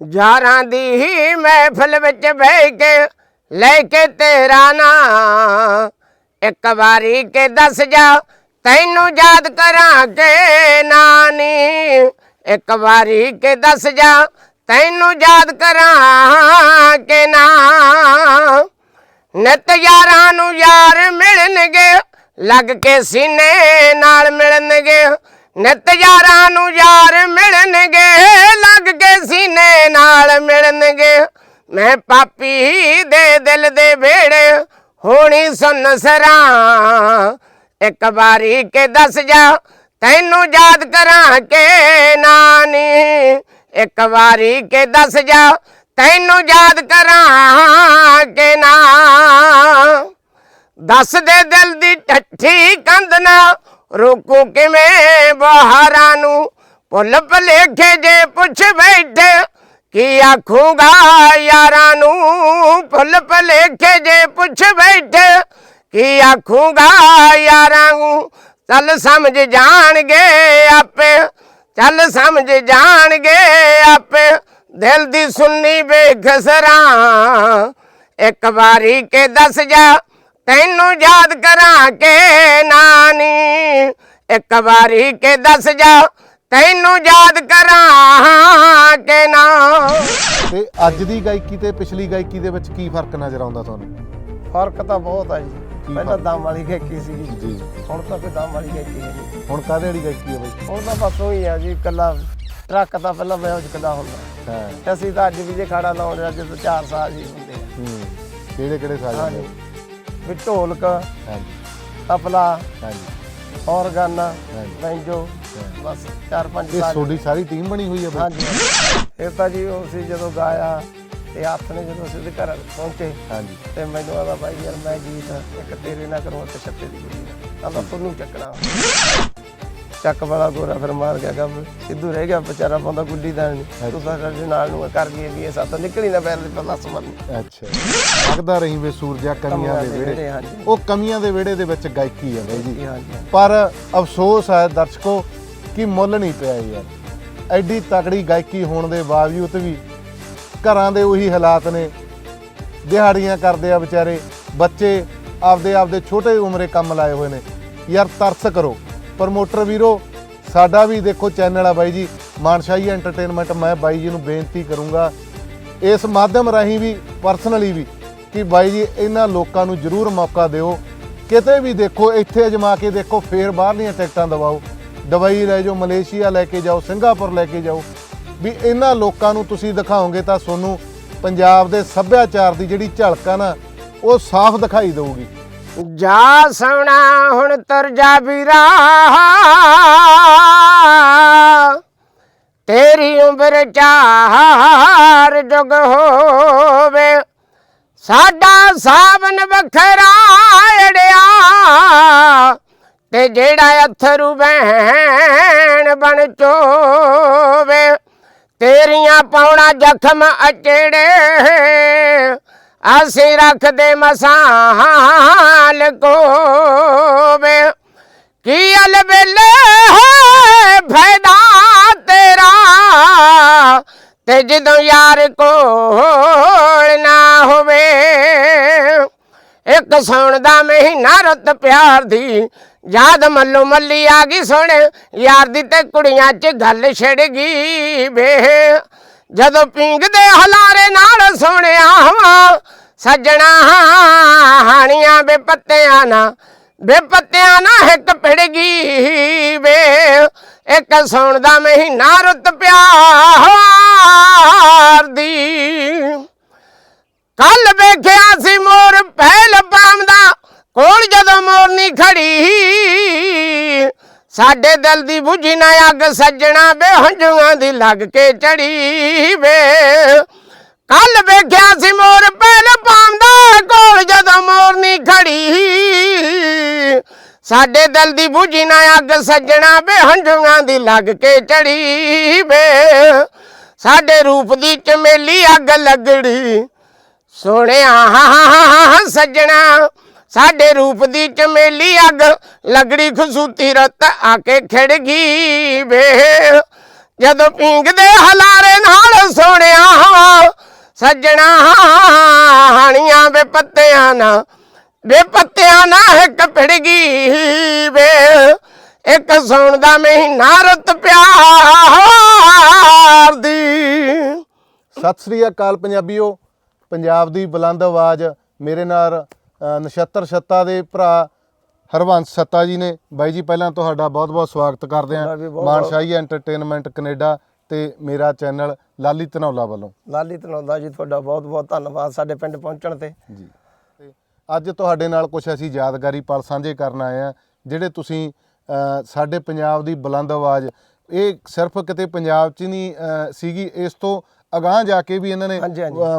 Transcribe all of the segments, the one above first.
ਯਾਰਾਂ ਦੀ ਹੀ ਮਹਿਫਲ ਵਿੱਚ ਬਹਿ ਕੇ, ਲੈ ਕੇ ਤੇਰਾ ਨਾਂ ਇੱਕ ਵਾਰੀ ਕੇ ਦੱਸ ਜਾ, ਤੈਨੂੰ ਯਾਦ ਕਰਾਂ ਕਿ ਨਾਨੀ। ਇੱਕ ਵਾਰੀ ਕੇ ਦੱਸ ਜਾ, ਤੈਨੂੰ ਯਾਦ ਕਰਾਂ ਕਿ ਨਾ ਨਿਤ ਯਾਰਾਂ ਨੂੰ ਯਾਰ ਮਿਲਣਗੇ, ਲੱਗ ਕੇ ਸੀਨੇ ਨਾਲ ਮਿਲਣਗੇ। ਨਿਤ ਯਾਰਾਂ ਨੂੰ ਯਾਰ ਮਿਲਣਗੇ, ਲੱਗ ਕੇ ਸੀਨੇ ਨਾਲ ਮਿਲਣਗੇ। ਮੈਂ ਪਾਪੀ ਦੇ ਦਿਲ ਦੇ ਵੇੜੇ ਹੋਣੀ ਸੁਨ ਇੱਕ ਵਾਰੀ ਕੇ ਦੱਸ ਜਾ, ਤੈਨੂੰ ਯਾਦ ਕਰਾਂ ਕੇ ਨਾਨੀ। ਇੱਕ ਵਾਰੀ ਕੇ ਦੱਸ ਜਾ, ਤੈਨੂੰ ਯਾਦ ਕਰਾਂ ਕੇ ਨਾ। ਦੱਸ ਦੇ ਦਿਲ ਦੀ ਠੱਠੀ ਕੰਧਨਾ ਰੋਕੂ ਕਿਵੇਂ ਬਹਾਰਾਂ ਨੂੰ? ਭੁੱਲ ਭਲੇਖੇ ਜੇ ਪੁੱਛ ਬੈਠੇ, ਕੀ ਆਖੂਗਾ ਯਾਰਾਂ ਨੂੰ? ਭੁੱਲ ਭਲੇਖੇ ਜੇ ਪੁੱਛ ਬੈਠੇ, ਕੀ ਆਖੂਗਾ ਯਾਰਾਂ ਨੂੰ? ਚੱਲ ਸਮਝ ਜਾਣਗੇ ਆਪੇ, ਚੱਲ ਸਮਝ ਜਾਣਗੇ ਆਪੇ। ਦਿਲ ਦੀ ਸੁਣਨੀ ਬੇਖਸਰਾਂ, ਇੱਕ ਵਾਰੀ ਕੇ ਦੱਸ ਜਾ ਤੈਨੂੰ ਯਾਦ ਕਰਾਂ ਕਿ ਨਾਨੀ ਇੱਕ ਵਾਰੀ ਕੇ ਦੱਸ ਜਾ ਤੈਨੂੰ ਯਾਦ ਕਰਾਂ ਕਿ ਨਾ। ਤੇ ਅੱਜ ਦੀ ਗਾਇਕੀ ਤੇ ਪਿਛਲੀ ਗਾਇਕੀ ਦੇ ਵਿੱਚ ਕੀ ਫ਼ਰਕ ਨਜ਼ਰ ਆਉਂਦਾ ਤੁਹਾਨੂੰ? ਫ਼ਰਕ ਤਾਂ ਬਹੁਤ ਆ ਜੀ। ਪਹਿਲਾਂ? ਦਮ ਵਾਲੀ ਗਾਇਕੀ ਸੀ। ਜੀ। ਹੁਣ ਤਾਂ ਕੋਈ ਦਮ ਵਾਲੀ ਗਾਇਕੀ ਹੈ ਨਹੀਂ। ਹੁਣ ਕਾਹਦੇ ਵਾਲੀ ਗਾਇਕੀ ਹੈ ਬਈ? ਹੁਣ ਤਾਂ ਬਸ ਉਹੀ ਆ ਜੀ ਇਕੱਲਾ ਟਰੱਕ ਤਾਂ ਪਹਿਲਾਂ ਮੈਂ ਉਜਕਦਾ ਹੁੰਦਾ। ਹਾਂ। ਤੇ ਅਸੀਂ ਤਾਂ ਅੱਜ ਵੀ ਜੇ ਖਾੜਾ ਲਾਉਂਦੇ ਅੱਜ ਤੋਂ 4 ਸਾਲ ਹੀ ਹੁੰਦੇ ਆ। ਹੂੰ। ਕਿਹੜੇ ਕਿਹੜੇ ਸਾਜ਼ ਹਾਂਜੀ। ਨੇ ਵੀ ਢੋਲਕ ਹਾਂਜੀ ਤਬਲਾ ਹਾਂਜੀ ਔਰਗਨ ਹਾਂਜੀ। ਬੈਂਜੋ। ਬਸ 4-5 ਇਹ ਸਾਲ ਤੁਹਾਡੀ ਸਾਰੀ ਟੀਮ ਬਣੀ ਹੋਈ ਹੈ ਬਈ ਹਾਂਜੀ ਇਹ ਤਾਂ ਜੀ ਉਹ ਸੀ ਜਦੋਂ ਗਾਇਆ ਤੇ ਹੱਥ ਨੇ ਜਦੋਂ ਅਸੀਂ ਉਹਦੇ ਘਰ ਪਹੁੰਚੇ ਹਾਂਜੀ ਤੇ ਮੈਨੂੰ ਆਦਾ ਭਾਈ ਯਾਰ ਮੈਂ ਗੀਤ ਇੱਕ ਤੇਰੇ ਨਾਲ ਕਰੂੰ ਤੇ ਛੱਤੇ ਦੀ ਨਾਲ ਆਂਦਾ ਤੁਹਾਨੂੰ ਚੱਕਣਾ ਚੱਕ ਵਾਲਾ ਗੋਰਾ ਫਿਰ ਮਾਰ ਗਿਆ ਗੱਬ ਸਿੱਧੂ ਰਹਿ ਗਿਆ ਵਿਚਾਰਾ ਪਾਉਂਦਾ ਗੁੱਡੀ ਦਾ ਨਹੀਂ। ਤੂੰ ਸਾਡੇ ਨਾਲ ਨੂੰ ਕਰ ਗਈ ਵੀ ਇਹ ਸਾਥ ਨਿਕਲੀ ਨਾ ਪੈਰ ਦੇ ਪਹਿਲਾਂ ਸਮਨ ਅੱਛਾ। ਲੱਗਦਾ ਰਹੀ ਵੇ ਸੂਰਜਾ ਕਮੀਆਂ ਦੇ ਵਿਹੜੇ। ਉਹ ਕਮੀਆਂ ਦੇ ਵਿਹੜੇ ਦੇ ਵਿੱਚ ਗਾਇਕੀ ਹੈ ਬਾਈ ਜੀ। ਪਰ ਅਫਸੋਸ ਹੈ ਦਰਸ਼ਕੋ ਕਿ ਮੁੱਲ ਨਹੀਂ ਪਿਆ ਯਾਰ। ਐਡੀ ਤਕੜੀ ਗਾਇਕੀ ਹੋਣ ਦੇ ਬਾਵਜੂਦ ਵੀ ਘਰਾਂ ਦੇ ਉਹੀ ਹਾਲਾਤ ਨੇ। ਦਿਹਾੜੀਆਂ ਕਰਦੇ ਆ ਵਿਚਾਰੇ। ਬੱਚੇ ਆਪਦੇ ਆਪਦੇ ਛੋਟੇ ਉਮਰੇ ਕੰਮ ਲਾਏ ਹੋਏ ਨੇ। ਯਾਰ ਤਰਸ ਕਰੋ। ਪ੍ਰਮੋਟਰ ਵੀਰੋ, ਸਾਡਾ ਵੀ ਦੇਖੋ ਚੈਨਲ ਆ ਬਾਈ ਜੀ। ਮਾਨਸ਼ਾਹੀ ਐਂਟਰਟੇਨਮੈਂਟ ਮੈਂ ਬਾਈ ਜੀ ਨੂੰ ਬੇਨਤੀ ਕਰੂੰਗਾ, ਇਸ ਮਾਧਿਅਮ ਰਾਹੀਂ ਵੀ ਪਰਸਨਲੀ ਵੀ, ਕਿ ਬਾਈ ਜੀ ਇਹਨਾਂ ਲੋਕਾਂ ਨੂੰ ਜ਼ਰੂਰ ਮੌਕਾ ਦਿਓ। ਕਿਤੇ ਵੀ ਦੇਖੋ, ਇੱਥੇ ਅਜਮਾ ਕੇ ਦੇਖੋ, ਫੇਰ ਬਾਹਰਲੀਆਂ ਟਿਕਟਾਂ ਦਵਾਓ। ਦੁਬਈ ਲੈ ਜਾਓ, ਮਲੇਸ਼ੀਆ ਲੈ ਕੇ ਜਾਓ, ਸਿੰਗਾਪੁਰ ਲੈ ਕੇ ਜਾਓ। ਵੀ ਇਹਨਾਂ ਲੋਕਾਂ ਨੂੰ ਤੁਸੀਂ ਦਿਖਾਓਗੇ ਤਾਂ ਤੁਹਾਨੂੰ ਪੰਜਾਬ ਦੇ ਸੱਭਿਆਚਾਰ ਦੀ ਜਿਹੜੀ ਝਲਕ ਆ ਨਾ, ਉਹ ਸਾਫ਼ ਦਿਖਾਈ ਦੇਊਗੀ। ਜਾ ਸੋਣਾ ਹੁਣ ਤੁਰ ਜਾ ਵੀਰਾ। ਤੇਰੀ ਉਮਰ ਚਾਰ ਜੁਗ ਹੋਵੇ। ਸਾਡਾ ਸਾਵਨ ਵੱਖਰਾ ਅੜਿਆ। ਤੇ ਜਿਹੜਾ ਅਥਰੂ ਬਹਿਣ ਬਣ ਚੋਵੇ। ਤੇਰੀਆਂ ਪਾਉਣਾ ਜ਼ਖਮ ਅਚੜੇ। ਅਸੀਂ ਰੱਖਦੇ ਮਸਾਂ ਮਸਾਲ ਕੋਵੇ ਕੀ ਅਲਬੇਲੇ ਹੈ ਫਾਇਦਾ ਤੇਰਾ? ਤੇ ਜਦੋਂ ਯਾਰ ਕੋਲ ਨਾ ਹੋਵੇ, ਇੱਕ ਸੌਣ ਦਾ ਮਹੀਨਾ ਰੁੱਤ ਪਿਆਰ ਦੀ। ਯਾਦ ਮੱਲੋ ਮੱਲੀ ਆ ਗਈ ਸੁਣ ਯਾਰ ਦੀ ਤੇ ਕੁੜੀਆਂ 'ਚ ਗੱਲ ਛਿੜ ਗਈ ਵੇ। ਜਦੋਂ ਪਿੰਗ ਦੇ ਹਲਾਰੇ ਨਾਲ ਸੋਹਣਿਆ ਵਾ ਸੱਜਣਾ ਹਾਣੀਆਂ ਬੇ ਪੱਤਿਆਂ ਨਾ ਬੇ ਪੱਤਿਆਂ ਨਾ ਹਿੱਕ ਪਿੜ ਗਈ ਵੇ। ਇੱਕ ਸੌਣ ਦਾ ਮਹੀਨਾ ਰੁੱਤ ਪਿਆਰ ਦੀ ਕੱਲ ਵੇਖਿਆ ਸੀ ਮੋਰ ਪਹਿਲ ਪਾਉਂਦਾ ਕੋਲ ਜਦੋਂ ਮੋਰਨੀ ਖੜੀ। ਸਾਡੇ ਦਿਲ ਦੀ ਬੁਝੀ ਨਾ ਅੱਗ ਸੱਜਣਾ ਬੇਹੰਝੂਆਂ ਦੀ ਲੱਗ ਕੇ ਚੜੀ ਵੇ। ਕੱਲ ਵੇਖਿਆ ਸੀ ਮੋਰ ਪਹਿਲ ਪਾਉਂਦਾ, ਕੋਲ ਜਦੋਂ ਮੋਰਨੀ ਖੜੀ। ਸਾਡੇ ਦਿਲ ਦੀ ਬੁਝੀ ਨਾ ਅੱਗ ਸੱਜਣਾ ਬੇਹੰਝੂਆਂ ਦੀ ਲੱਗ ਕੇ ਚੜੀ ਵੇ। ਸਾਡੇ ਰੂਪ ਦੀ ਚਮੇਲੀ ਅੱਗ ਲੱਗੜੀ। ਸੋਹਣਿਆ ਸੱਜਣਾ। ਸਾਡੇ ਰੂਪ ਦੀ ਚਮੇਲੀ ਅੱਗ ਲਗੜੀ, ਖਸੂਤੀ ਰਤ ਆ ਕੇ ਖਿੜ ਗਈ ਵੇ। ਜਦੋਂ ਪੀਂਗਦੇ ਹਲਾਰੇ ਨਾਲ ਸੋਹਣਿਆ ਸੱਜਣਾ ਹਾਣੀਆਂ ਵੇ ਪੱਤਿਆਂ ਨਾ ਵੇ ਪੱਤਿਆਂ ਨਾ ਇੱਕ ਭਿੜ ਗਈ ਵੇ। ਇੱਕ ਸੌਣ ਦਾ ਮਹੀਨਾ ਰੁੱਤ ਪਿਆਰ ਦੀ। ਸਤਿ ਸ੍ਰੀ ਅਕਾਲ ਪੰਜਾਬੀਓ ਪੰਜਾਬ ਦੀ ਬੁਲੰਦ ਆਵਾਜ਼ ਮੇਰੇ ਨਾਲ ਅ, ਨਛੱਤਰ ਛੱਤਾ ਦੇ ਭਰਾ ਹਰਵੰਸ ਛੱਤਾ ਜੀ ਨੇ। ਬਾਈ ਜੀ ਪਹਿਲਾਂ ਤੁਹਾਡਾ ਬਹੁਤ-ਬਹੁਤ ਸਵਾਗਤ ਕਰਦੇ ਬਹੁਤ- ਮਾਨਸ਼ਾਹੀ ਐਂਟਰਟੇਨਮੈਂਟ ਕੈਨੇਡਾ ਤੇ ਮੇਰਾ ਚੈਨਲ ਲਾਲੀ ਧਨੌਲਾ ਵੱਲੋਂ। ਲਾਲੀ ਧਨੌਲਾ ਜੀ ਤੁਹਾਡਾ ਬਹੁਤ ਬਹੁਤ ਧੰਨਵਾਦ ਸਾਡੇ ਪਿੰਡ ਪਹੁੰਚਣ ਤੇ। ਜੀ। ਤੇ ਅੱਜ ਤੁਹਾਡੇ ਨਾਲ ਕੁਝ ਅਸੀਂ ਯਾਦਗਾਰੀ ਪਲ ਸਾਂਝੇ ਕਰਨ ਆਏ ਆ ਜਿਹੜੇ ਤੁਸੀਂ ਸਾਡੇ ਪੰਜਾਬ ਦੀ ਬੁਲੰਦ ਆਵਾਜ਼ ਇਹ ਸਿਰਫ ਕਿਤੇ ਪੰਜਾਬ 'ਚ ਨਹੀਂ ਸੀਗੀ ਇਸ ਤੋਂ ਅਗਾਹ ਜਾ ਕੇ ਵੀ ਇਹਨਾਂ ਨੇ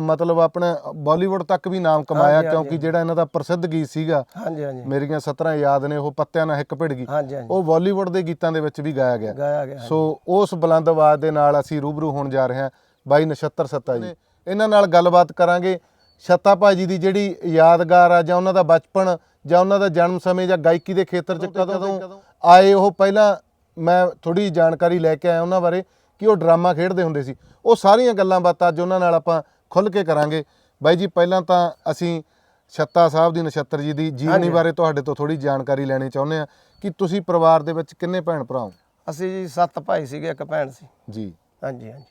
ਮਤਲਬ ਆਪਣਾ ਬਾਲੀਵੁੱਡ ਤੱਕ ਵੀ ਨਾਮ ਕਮਾਇਆ। ਕਿਉਂਕਿ ਜਿਹੜਾ ਇਹਨਾਂ ਦਾ ਪ੍ਰਸਿੱਧ ਗੀਤ ਸੀਗਾ ਹਾਂਜੀ ਹਾਂਜੀ। ਮੇਰੀਆਂ 17 ਯਾਦ ਨੇ ਉਹ ਪੱਤਿਆਂ ਨਾਲ ਇੱਕ ਭਿੜ ਗਈ। ਉਹ ਬਾਲੀਵੁੱਡ ਦੇ ਗੀਤਾਂ ਦੇ ਵਿੱਚ ਵੀ ਗਾਇਆ ਗਿਆ। ਗਾਇਆ ਗਿਆ ਸੋ ਉਸ ਬੁਲੰਦ ਆਵਾਜ਼ ਦੇ ਨਾਲ ਅਸੀਂ ਰੂਬਰੂ ਹੋਣ ਜਾ ਰਹੇ ਹਾਂ ਬਾਈ ਨਛੱਤਰ ਸੱਤਾ ਜੀ। ਇਹਨਾਂ ਨਾਲ ਗੱਲਬਾਤ ਕਰਾਂਗੇ। ਛੱਤਾ ਭਾਜੀ ਦੀ ਜਿਹੜੀ ਯਾਦਗਾਰ ਆ ਜਾਂ ਉਹਨਾਂ ਦਾ ਬਚਪਨ ਜਾਂ ਉਹਨਾਂ ਦਾ ਜਨਮ ਸਮੇਂ ਜਾਂ ਗਾਇਕੀ ਦੇ ਖੇਤਰ 'ਚ ਕਦੋਂ ਆਏ ਉਹ ਪਹਿਲਾਂ ਮੈਂ ਥੋੜੀ ਜਾਣਕਾਰੀ ਲੈ ਕੇ ਆਇਆ ਉਹਨਾਂ ਬਾਰੇ। ਕਿ ਉਹ ਡਰਾਮਾ ਖੇਡਦੇ ਹੁੰਦੇ ਸੀ। ਉਹ ਸਾਰੀਆਂ ਗੱਲਾਂ ਬਾਤਾਂ ਅੱਜ ਉਹਨਾਂ ਨਾਲ ਆਪਾਂ ਖੁੱਲ ਕੇ ਕਰਾਂਗੇ। ਬਾਈ ਜੀ ਪਹਿਲਾਂ ਤਾਂ ਅਸੀਂ ਛੱਤਾ ਸਾਹਿਬ ਦੀ ਨਛੱਤਰ ਜੀ ਦੀ ਜੀਵਨੀ। ਬਾਰੇ ਤੁਹਾਡੇ ਤੋਂ ਥੋੜੀ ਜਾਣਕਾਰੀ ਲੈਣੀ ਚਾਹੁੰਦੇ ਆ ਕਿ ਤੁਸੀਂ ਪਰਿਵਾਰ ਦੇ ਵਿੱਚ ਕਿੰਨੇ ਭੈਣ ਭਰਾ ਹੋ? ਅਸੀਂ ਜੀ ਸੱਤ ਭਾਈ ਸੀਗੇ ਇੱਕ ਭੈਣ ਸੀ। ਜੀ। ਹਾਂਜੀ ਹਾਂਜੀ।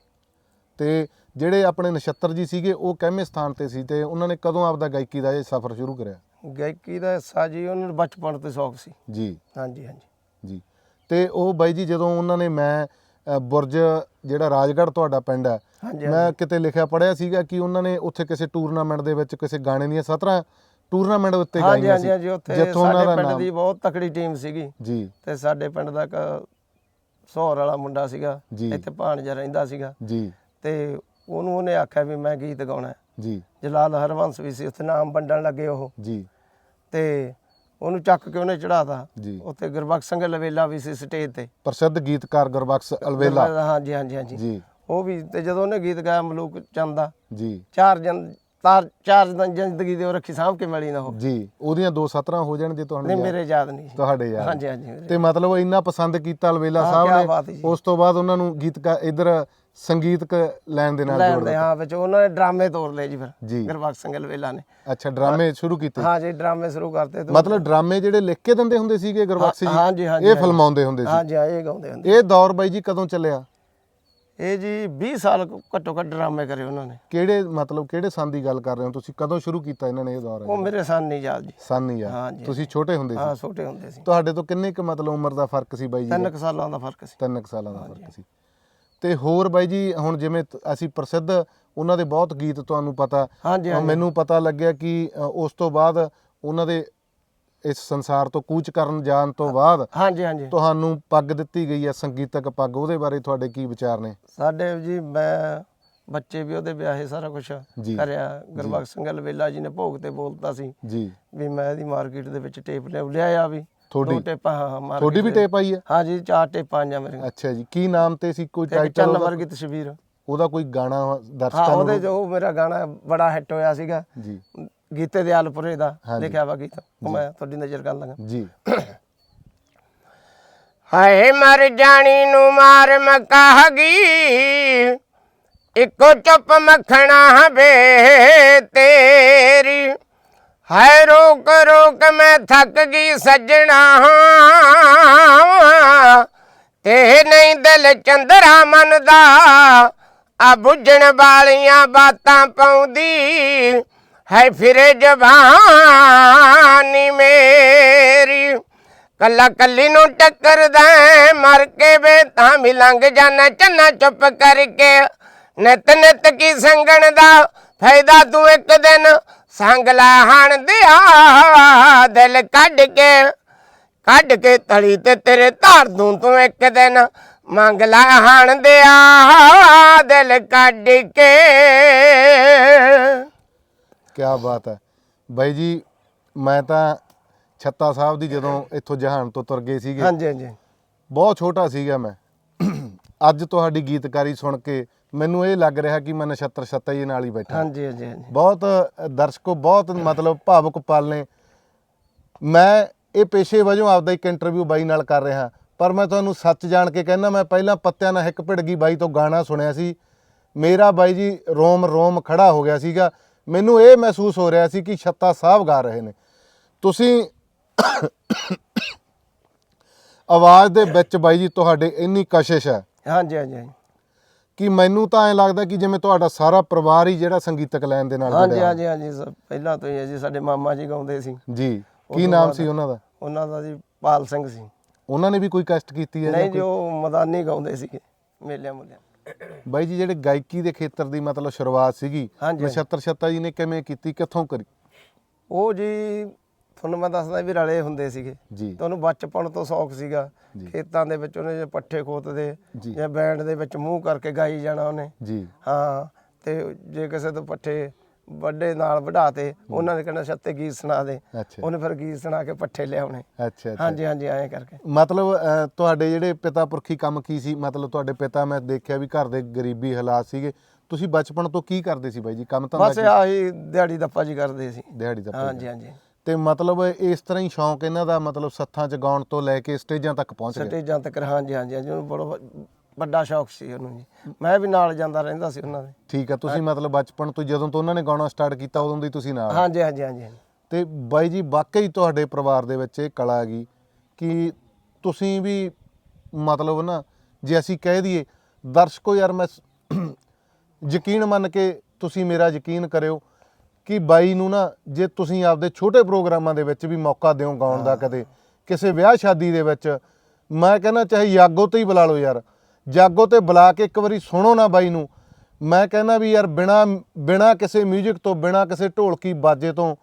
ਤੇ ਜਿਹੜੇ ਆਪਣੇ ਨਛੱਤਰ ਜੀ ਸੀਗੇ ਉਹ ਕਿੰਨੇ ਸਥਾਨ ਤੇ ਸੀ ਤੇ ਉਹਨਾਂ ਨੇ ਕਦੋਂ ਆਪਦਾ ਗਾਇਕੀ ਦਾ ਇਹ ਸਫ਼ਰ ਸ਼ੁਰੂ ਕਰਿਆ? ਗਾਇਕੀ ਦਾ ਹਿੱਸਾ ਜੀ ਉਹਨਾਂ ਨੂੰ ਬਚਪਨ ਤੋਂ ਸ਼ੌਕ ਸੀ। ਜੀ। ਹਾਂਜੀ ਹਾਂਜੀ। ਜੀ। ਤੇ ਉਹ ਬਾਈ ਜੀ ਜਦੋਂ ਉਹਨਾਂ ਨੇ ਮੈਂ ਬੁਰਜ ਜਿਹੜਾ ਰਾਜਗੜ੍ਹ ਤੁਹਾਡਾ ਪਿੰਡ ਹੈ। ਹਾਂਜੀ ਮੈਂ ਕਿਤੇ ਲਿਖਿਆ ਪੜਿਆ ਸੀਗਾ ਕਿ ਉਹਨਾਂ ਨੇ ਉੱਥੇ ਕਿਸੇ ਟੂਰਨਾਮੈਂਟ ਦੇ ਵਿੱਚ ਕਿਸੇ ਗਾਣੇ ਦੀਆਂ 17 ਟੂਰਨਾਮੈਂਟ ਉੱਤੇ ਹਾਂਜੀ ਗਾਈਆਂ ਹਾਂਜੀ ਹਾਂਜੀ ਉੱਥੇ ਜਿੱਥੋਂ ਉਹਨਾਂ ਸਾਡੇ ਦਾ ਪਿੰਡ ਨਾਮ। ਦੀ ਬਹੁਤ ਤਕੜੀ ਟੀਮ ਸੀਗੀ। ਜੀ। ਤੇ ਸਾਡੇ ਪਿੰਡ ਦਾ ਇੱਕ ਸੌਰ ਵਾਲਾ ਮੁੰਡਾ ਸੀਗਾ। ਜੀ। ਇੱਥੇ ਭਾਣਜਾ ਰਹਿੰਦਾ ਸੀਗਾ। ਜੀ। ਤੇ ਉਹਨੂੰ ਉਹਨੇ ਆਖਿਆ ਵੀ ਮੈਂ ਗੀਤ ਗਾਉਣਾ ਹੈ। ਜੀ। ਜਲਾਲ ਹਰਵੰਸ ਵੀ ਸੀ ਉੱਥੇ ਨਾਮ ਵੰਡਣ ਲੱਗੇ ਉਹ। ਜੀ। ਤੇ ਉਹਨੂੰ ਚੱਕ ਕੇ ਉਹਨੇ ਚੜਾਤਾ ਜੀ। ਉੱਥੇ ਗੁਰਬਖਸ਼ ਸਿੰਘ ਲਵੇਲਾ ਵੀ ਸੀ ਸਟੇਜ ਤੇ। ਪ੍ਰਸਿੱਧ ਗੀਤਕਾਰ ਗੁਰਬਖਸ਼ ਅਲਵੇਲਾ ਹਾਂਜੀ ਹਾਂਜੀ ਹਾਂਜੀ ਜੀ ਉਹ ਵੀ ਤੇ ਜਦੋਂ ਉਹਨੇ ਗੀਤ ਗਾਇਆ ਮਲੂਕ ਚੰਦ ਜੀ। ਚਾਰ ਜਨ ਤਾਰ ਚਾਰ ਦਿਨ ਜ਼ਿੰਦਗੀ ਦੇ ਉਹ ਰੱਖੀ ਸਾਂਭ ਕੇ ਮਿਲੀ ਨਾ ਉਹ। ਜੀ। ਉਹਦੀਆਂ ਦੋ 17 ਹੋ ਜਾਣ ਜੇ ਤੁਹਾਨੂੰ ਨਹੀਂ ਮੇਰੇ ਯਾਦ ਨਹੀਂ। ਤੁਹਾਡੇ ਯਾਦ। ਹਾਂਜੀ ਹਾਂਜੀ ਤੇ ਮਤਲਬ ਇੰਨਾ ਪਸੰਦ ਕੀਤਾ ਅਲਵੇਲਾ ਹਾਂ, ਸਾਹਿਬ ਨੇ ਹੈ। ਉਸ ਤੋਂ ਬਾਅਦ ਉਹਨਾਂ ਨੂੰ ਗੀਤਕਾਰ ਇਧਰ ਸੰਗੀਤਕ ਲੈਣ ਦੇ ਨਾਲ ਲੈਣ ਜੋੜ ਦੇ ਦਿੱਤਾ ਹਾਂ ਵਿੱਚ ਉਹਨਾਂ ਨੇ ਡਰਾਮੇ ਤੋਰ ਲਏ ਜੀ ਫਿਰ ਜੀ। ਗੁਰਬਖਸ਼ ਸਿੰਘ ਲਵੇਲਾ ਨੇ। ਅੱਛਾ ਡਰਾਮੇ ਸ਼ੁਰੂ ਕੀਤੇ? ਹਾਂ ਜੀ ਡਰਾਮੇ ਸ਼ੁਰੂ ਕਰਤੇ ਤੇ ਮਤਲਬ ਡਰਾਮੇ ਜਿਹੜੇ ਲਿਖ ਕੇ ਦਿੰਦੇ ਹੁੰਦੇ ਸੀਗੇ ਗੁਰਬਖਸ਼ ਜੀ? ਹਾਂਜੀ ਹਾਂਜੀ ਇਹ ਫਿਲਮਾਉਂਦੇ ਹੁੰਦੇ ਸੀ? ਹਾਂ ਇਹ ਗਾਉਂਦੇ ਹੁੰਦੇ। ਇਹ ਦੌਰ ਬਾਈ ਜੀ ਕਦੋਂ ਚੱਲਿਆ? ਇਹ ਜੀ 20 ਸਾਲ ਘੱਟੋ ਘੱਟ ਡਰਾਮੇ ਕਰੇ ਉਹਨਾਂ ਨੇ। ਕਿਹੜੇ ਮਤਲਬ ਕਿਹੜੇ ਸੰਨ ਦੀ ਗੱਲ ਕਰ ਰਹੇ ਹੋ ਤੁਸੀਂ? ਕਦੋਂ ਸ਼ੁਰੂ ਕੀਤਾ ਇਹਨਾਂ ਨੇ ਇਹ ਦੌਰ ਉਹ ਮੇਰੇ ਸਾਨ ਨਹੀਂ ਯਾਦ ਜੀ। ਸੰਨ ਨਹੀਂ ਯਾਰ ਹਾਂਜੀ। ਤੁਸੀਂ ਛੋਟੇ ਹੁੰਦੇ ਹਾਂ ਸੀ ਛੋਟੇ ਹੁੰਦੇ ਸੀ। ਤੁਹਾਡੇ ਤੋਂ ਕਿੰਨੇ ਕੁ ਮਤਲਬ ਉਮਰ ਦਾ ਫ਼ਰਕ ਸੀ ਬਾਈ ਜੀ? ਤਿੰਨ ਕੁ ਸਾਲਾਂ ਦਾ ਫ਼ਰਕ ਸੀ। ਤਿੰਨ ਕੁ ਸਾਲਾਂ ਦਾ ਫ਼ਰਕ ਸੀ। ਤੇ ਹੋਰ ਬਾਈ ਜੀ ਹੁਣ ਜਿਵੇਂ ਤ- ਅਸੀਂ ਪ੍ਰਸਿੱਧ ਉਹਨਾਂ ਦੇ ਬਹੁਤ ਗੀਤ ਤੁਹਾਨੂੰ ਪਤਾ। ਹਾਂਜੀ ਅ, ਹਾਂਜੀ। ਮੈਨੂੰ ਪਤਾ ਲੱਗਿਆ ਕਿ ਅ, ਉਸ ਤੋਂ ਬਾਅਦ ਉਹਨਾਂ ਦੇ ਇਸ ਸੰਸਾਰ ਤੋਂ ਕੂਚ ਕਰਨ ਜਾਣ ਤੋਂ ਬਾਅਦ ਹਾਂਜੀ ਹਾਂਜੀ। ਤੁਹਾਨੂੰ ਪੱਗ ਦਿੱਤੀ ਗਈ ਹੈ ਸੰਗੀਤਕ ਪੱਗ। ਉਹਦੇ ਬਾਰੇ ਤੁਹਾਡੇ ਕੀ ਵਿਚਾਰ ਨੇ? ਸਾਡੇ ਜੀ ਮੈਂ ਬੱਚੇ ਵੀ ਉਹਦੇ ਵਿਆਹੇ ਸਾਰਾ ਕੁਝ ਜੀ। ਕਰਿਆ। ਗੁਰਬਖਸ਼ ਸਿੰਘ ਲਵੇਲਾ ਜੀ ਨੇ ਭੋਗ ਤੇ ਬੋਲਤਾ ਸੀ ਜੀ। ਵੀ ਮੈਂ ਇਹਦੀ ਮਾਰਕੀਟ ਦੇ ਵਿੱਚ ਟੇਪ ਲਿਆ ਲਿਆਇਆ ਵੀ। ਤੁਹਾਡੀ ਦੋ ਟੇਪਾਂ ਹਾਂ ਹਾਂ market ਤੁਹਾਡੀ ਵੀ ਦੇ- ਟੇਪ ਆਈ ਹੈ? ਹਾਂ ਜੀ ਚਾਰ ਟੇਪਾਂ ਆਈਆਂ ਮੇਰੀਆਂ। ਅੱਛਾ ਜੀ ਕੀ ਨਾਮ ਤੇ ਸੀ? ਕੋਈ ਇੱਕ ਟਾਈਟਲ ਚੰਨ ਵਰਗੀ ਤਸਵੀਰ। ਉਹਦਾ ਕੋਈ ਗਾਣਾ ਹਾਂ ਦਰਸ਼ਕਾਂ ਉਹਦੇ ਨੂੰ ਜੋ ਮੇਰਾ ਗਾਣਾ ਬੜਾ ਹਿੱਟ ਹੋਇਆ ਸੀਗਾ। ਜੀ। ਗੀਤੇ ਦਾ ਹਾਂਜੀ। ਲਿਖਿਆ ਵਾ ਗੀਤ। ਉਹ ਮੈਂ ਤੁਹਾਡੀ ਨਜ਼ਰ ਕਰ ਲਾਂਗਾ ਜੀ। ਹਾਏ ਮਰ ਜਾਣੀ ਨੂੰ ਮਾਰ ਮਕਾਹਗੀ ਇੱਕੋ ਚੁੱਪ ਮੱਖਣਾ ਵੇ ਤੇਰੀ। ਹਾਏ ਰੋਕ ਰੋਕ ਮੈਂ ਥੱਕ ਗਈ ਸੱਜਣਾ ਤੇ ਨਹੀਂ ਦਿਲ ਚੰਦਰਾ ਮਨ ਦਾ ਆ ਬੁੱਝਣ ਵਾਲੀਆਂ ਬਾਤਾਂ ਪਾਉਂਦੀ। ਹੈ ਫਿਰੇ ਜਵਾਨੀ ਮੇਰੀ ਕੱਲਾ ਕੱਲੀ ਨੂੰ ਟੱਕਰਦਾ ਹੈ, ਮਰ ਕੇ ਵੇ ਤਾਂ ਵੀ ਲੰਘ ਜਾਣਾ ਚੰਨਾ ਚੁੱਪ ਕਰਕੇ। ਨਿਤ ਨਿਤ ਕੀ ਸੰਗਣ ਦਾ ਫਾਇਦਾ ਤੂੰ ਇੱਕ ਦਿਨ ਸੰਗ ਲਾ ਹਣ ਦਿਆ ਦਿਲ ਕੱਢ ਕੇ ਕੱਢ ਕੇ ਤਲੀ ਤੇ ਤੇਰੇ ਧਾਰ ਦੂੰ ਤੂੰ ਇੱਕ ਦਿਨ। ਮੰਗ ਲਾ ਹਣ ਦਿਆ ਦਿਲ ਕੱਢ ਕੇ। ਕੀ ਬਾਤ ਹੈ। ਬਾਈ ਜੀ ਮੈਂ ਤਾਂ ਛੱਤਾ ਸਾਹਿਬ ਦੀ ਜਦੋਂ ਇੱਥੋਂ ਜਹਾਨ ਤੋਂ ਤੁਰ ਗਏ ਸੀਗੇ। ਹਾਂਜੀ ਹਾਂਜੀ। ਬਹੁਤ ਛੋਟਾ ਸੀਗਾ ਮੈਂ। ਅੱਜ ਤੁਹਾਡੀ ਗੀਤਕਾਰੀ ਸੁਣ ਕੇ ਮੈਨੂੰ ਇਹ ਲੱਗ ਰਿਹਾ ਕਿ ਮੈਂ ਨਛੱਤਰ ਛੱਤਾ ਜੀ ਨਾਲ ਹੀ ਬੈਠਾ। ਹਾਂਜੀ ਹਾਂਜੀ ਹਾਂਜੀ। ਬਹੁਤ ਦਰਸ਼ਕੋ ਬਹੁਤ ਮਤਲਬ ਭਾਵੁਕ ਪਲ ਨੇ। ਮੈਂ ਇਹ ਪੇਸ਼ੇ ਵਜੋਂ ਆਪਦਾ ਇੱਕ ਇੰਟਰਵਿਊ ਬਾਈ ਨਾਲ ਕਰ ਰਿਹਾ। ਪਰ ਮੈਂ ਤੁਹਾਨੂੰ ਸੱਚ ਜਾਣ ਕੇ ਕਹਿੰਦਾ ਮੈਂ ਪਹਿਲਾਂ ਪੱਤਿਆਂ ਨਾਲ ਹਿੱਕ ਭਿੜ ਗਈ ਬਾਈ ਤੋਂ ਗਾਣਾ ਸੁਣਿਆ ਸੀ। ਮੇਰਾ ਬਾਈ ਜੀ ਰੋਮ ਰੋਮ ਖੜਾ ਹੋ ਗਿਆ ਸੀਗਾ। ਮੈਨੂੰ ਇਹ ਮਹਿਸੂਸ ਹੋ ਰਿਹਾ ਸੀ ਕਿ ਛੱਤਾ ਸਾਹਿਬ ਗਾ ਰਹੇ ਨੇ। ਤੁਸੀਂ ਆਵਾਜ਼ ਦੇ ਵਿੱਚ ਬਾਈ ਜੀ ਤੁਹਾਡੇ ਇੰਨੀ ਕਸ਼ਿਸ਼ ਹੈ। ਹਾਂਜੀ ਹਾਂਜੀ। ਕਿ ਮੈਨੂੰ ਤਾਂ ਐ ਲੱਗਦਾ ਕਿ ਜਿਵੇਂ ਤੁਹਾਡਾ ਸਾਰਾ ਪਰਿਵਾਰ ਹੀ ਜਿਹੜਾ ਸੰਗੀਤਕ ਲਾਈਨ ਦੇ ਨਾਲ ਹਾਂਜੀ ਜੁੜਿਆ ਹਾਂਜੀ ਹਾਂਜੀ ਸਰ ਪਹਿਲਾਂ ਤੋਂ ਹੀ ਹੈ ਜੀ ਸਾਡੇ ਮਾਮਾ ਜੀ ਗਾਉਂਦੇ ਸੀ। ਜੀ ਕੀ ਨਾਮ ਸੀ ਉਹਨਾਂ ਦਾ? ਉਹਨਾਂ ਦਾ ਜੀ ਪਾਲ ਸਿੰਘ ਸੀ। ਉਹਨਾਂ ਨੇ ਵੀ ਕੋਈ ਕਸ਼ਟ ਕੀਤੀ ਹੈ ਨਹੀਂ ਜੀ ਉਹ ਮਦਾਨੀ ਗਾਉਂਦੇ ਸੀਗੇ ਮੇਲਿਆਂ ਮੁੱਲਿਆਂ ਬਾਈ ਜੀ ਜਿਹੜੇ ਗਾਇਕੀ ਦੇ ਖੇਤਰ ਦੀ ਮਤਲਬ ਸ਼ੁਰੂਆਤ ਸੀਗੀ। ਨਛੱਤਰ ਛੱਤਾ ਜੀ ਨੇ ਕਿਵੇਂ ਕੀਤੀ ਕਿੱਥੋਂ ਕਰੀ? ਉਹ ਜੀ ਤੁਹਾਨੂੰ ਮੈਂ ਦੱਸਦਾ ਵੀ ਰਲੇ ਹੁੰਦੇ ਸੀਗੇ। ਜੀ। ਤੁਹਾਨੂੰ ਬਚਪਨ ਤੋਂ ਸ਼ੌਕ ਸੀਗਾ। ਖੇਤਾਂ ਦੇ ਵਿੱਚ ਉਹਨੇ ਜੇ ਪੱਠੇ ਖੋਤਦੇ ਜੀ। ਬੈਂਡ ਦੇ ਵਿੱਚ ਮੂੰਹ ਕਰਕੇ ਗਾਈ ਜਾਣਾ ਉਹਨੇ। ਜੀ। ਹਾਂ ਤੇ ਜੇ ਕਿਸੇ ਤੋਂ ਪੱਠੇ ਵੱਡੇ ਨਾਲ ਵਢਾਤੇ ਉਹਨਾਂ ਨੇ ਕਹਿਣਾ ਛੱਤੇ ਗੀਤ ਸੁਣਾ ਦੇ। ਉਹਨੇ ਫਿਰ ਗੀਤ ਸੁਣਾ ਕੇ ਪੱਠੇ ਲਿਆਉਣੇ। ਅੱਛਾ ਹਾਂਜੀ ਹਾਂਜੀ ਐਂ ਕਰਕੇ। ਮਤਲਬ ਤੁਹਾਡੇ ਜਿਹੜੇ ਪਿਤਾ ਪੁਰਖੀ ਕੰਮ ਕੀ ਸੀ? ਮਤਲਬ ਤੁਹਾਡੇ ਪਿਤਾ ਮੈਂ ਦੇਖਿਆ ਵੀ ਘਰ ਦੇ ਗਰੀਬੀ ਹਾਲਾਤ ਸੀਗੇ। ਤੁਸੀਂ ਬਚਪਨ ਤੋਂ ਕੀ ਕਰਦੇ ਸੀ ਬਾਈ ਜੀ? ਕੰਮ ਤਾਂ ਬਸ ਆਹੀ ਦਿਹਾੜੀ ਦੱਪਾ ਜੀ ਕਰਦੇ ਸੀ। ਦਿਹਾੜੀ ਦਾ ਹਾਂਜੀ ਹਾਂਜੀ। ਤੇ ਮਤਲਬ ਇਸ ਤਰ੍ਹਾਂ ਹੀ ਸ਼ੌਂਕ ਇਹਨਾਂ ਦਾ ਮਤਲਬ ਸੱਥਾਂ 'ਚ ਗਾਉਣ ਤੋਂ ਲੈ ਕੇ ਸਟੇਜਾਂ ਤੱਕ ਪਹੁੰਚ ਗਏ ਸਟੇਜਾਂ ਤੱਕ ਹਾਂਜੀ ਹਾਂਜੀ ਹਾਂਜੀ ਉਹਨੂੰ ਬੜਾ ਵੱਡਾ ਸ਼ੌਕ ਸੀ ਉਹਨੂੰ ਜੀ। ਮੈਂ ਵੀ ਨਾਲ ਜਾਂਦਾ ਰਹਿੰਦਾ ਸੀ ਉਹਨਾਂ ਦੇ। ਠੀਕ ਆ ਤੁਸੀਂ ਮਤਲਬ ਬਚਪਨ ਤੋਂ ਜਦੋਂ ਤੋਂ ਉਹਨਾਂ ਨੇ ਗਾਉਣਾ ਸਟਾਰਟ ਕੀਤਾ ਉਦੋਂ ਦੀ ਤੁਸੀਂ ਨਾਲ। ਹਾਂਜੀ ਹਾਂਜੀ ਹਾਂਜੀ। ਤੇ ਬਾਈ ਜੀ ਵਾਕਈ ਤੁਹਾਡੇ ਪਰਿਵਾਰ ਦੇ ਵਿੱਚ ਇਹ ਕਲਾ ਹੈਗੀ ਕਿ ਤੁਸੀਂ ਵੀ ਮਤਲਬ ਨਾ ਜੇ ਅਸੀਂ ਕਹਿ ਦਈਏ ਦਰਸ਼ਕੋ ਯਾਰ ਮੈਂ ਯਕੀਨ ਮੰਨ ਕੇ ਤੁਸੀਂ ਮੇਰਾ ਯਕੀਨ ਕਰਿਓ ਕਿ ਬਾਈ ਨੂੰ ਨਾ ਜੇ ਤੁਸੀਂ ਆਪਦੇ ਛੋਟੇ ਪ੍ਰੋਗਰਾਮਾਂ ਦੇ ਵਿੱਚ ਵੀ ਮੌਕਾ ਦਿਓ ਗਾਉਣ ਦਾ ਕਦੇ ਕਿਸੇ ਵਿਆਹ ਸ਼ਾਦੀ ਦੇ ਵਿੱਚ ਮੈਂ ਕਹਿੰਦਾ ਚਾਹੇ ਜਾਗੋ ਤੇ ਹੀ ਬੁਲਾ ਲਓ ਯਾਰ ਜਾਗੋ ਤੇ ਬੁਲਾ ਕੇ ਇੱਕ ਵਾਰੀ ਸੁਣੋ ਨਾ ਬਾਈ ਨੂੰ। ਮੈਂ ਕਹਿੰਦਾ ਵੀ ਯਾਰ ਬਿਨਾ ਬਿਨਾ ਕਿਸੇ 뮤직 ਤੋਂ ਬਿਨਾ ਕਿਸੇ ਢੋਲਕੀ ਬਾਜੇ ਤੋਂ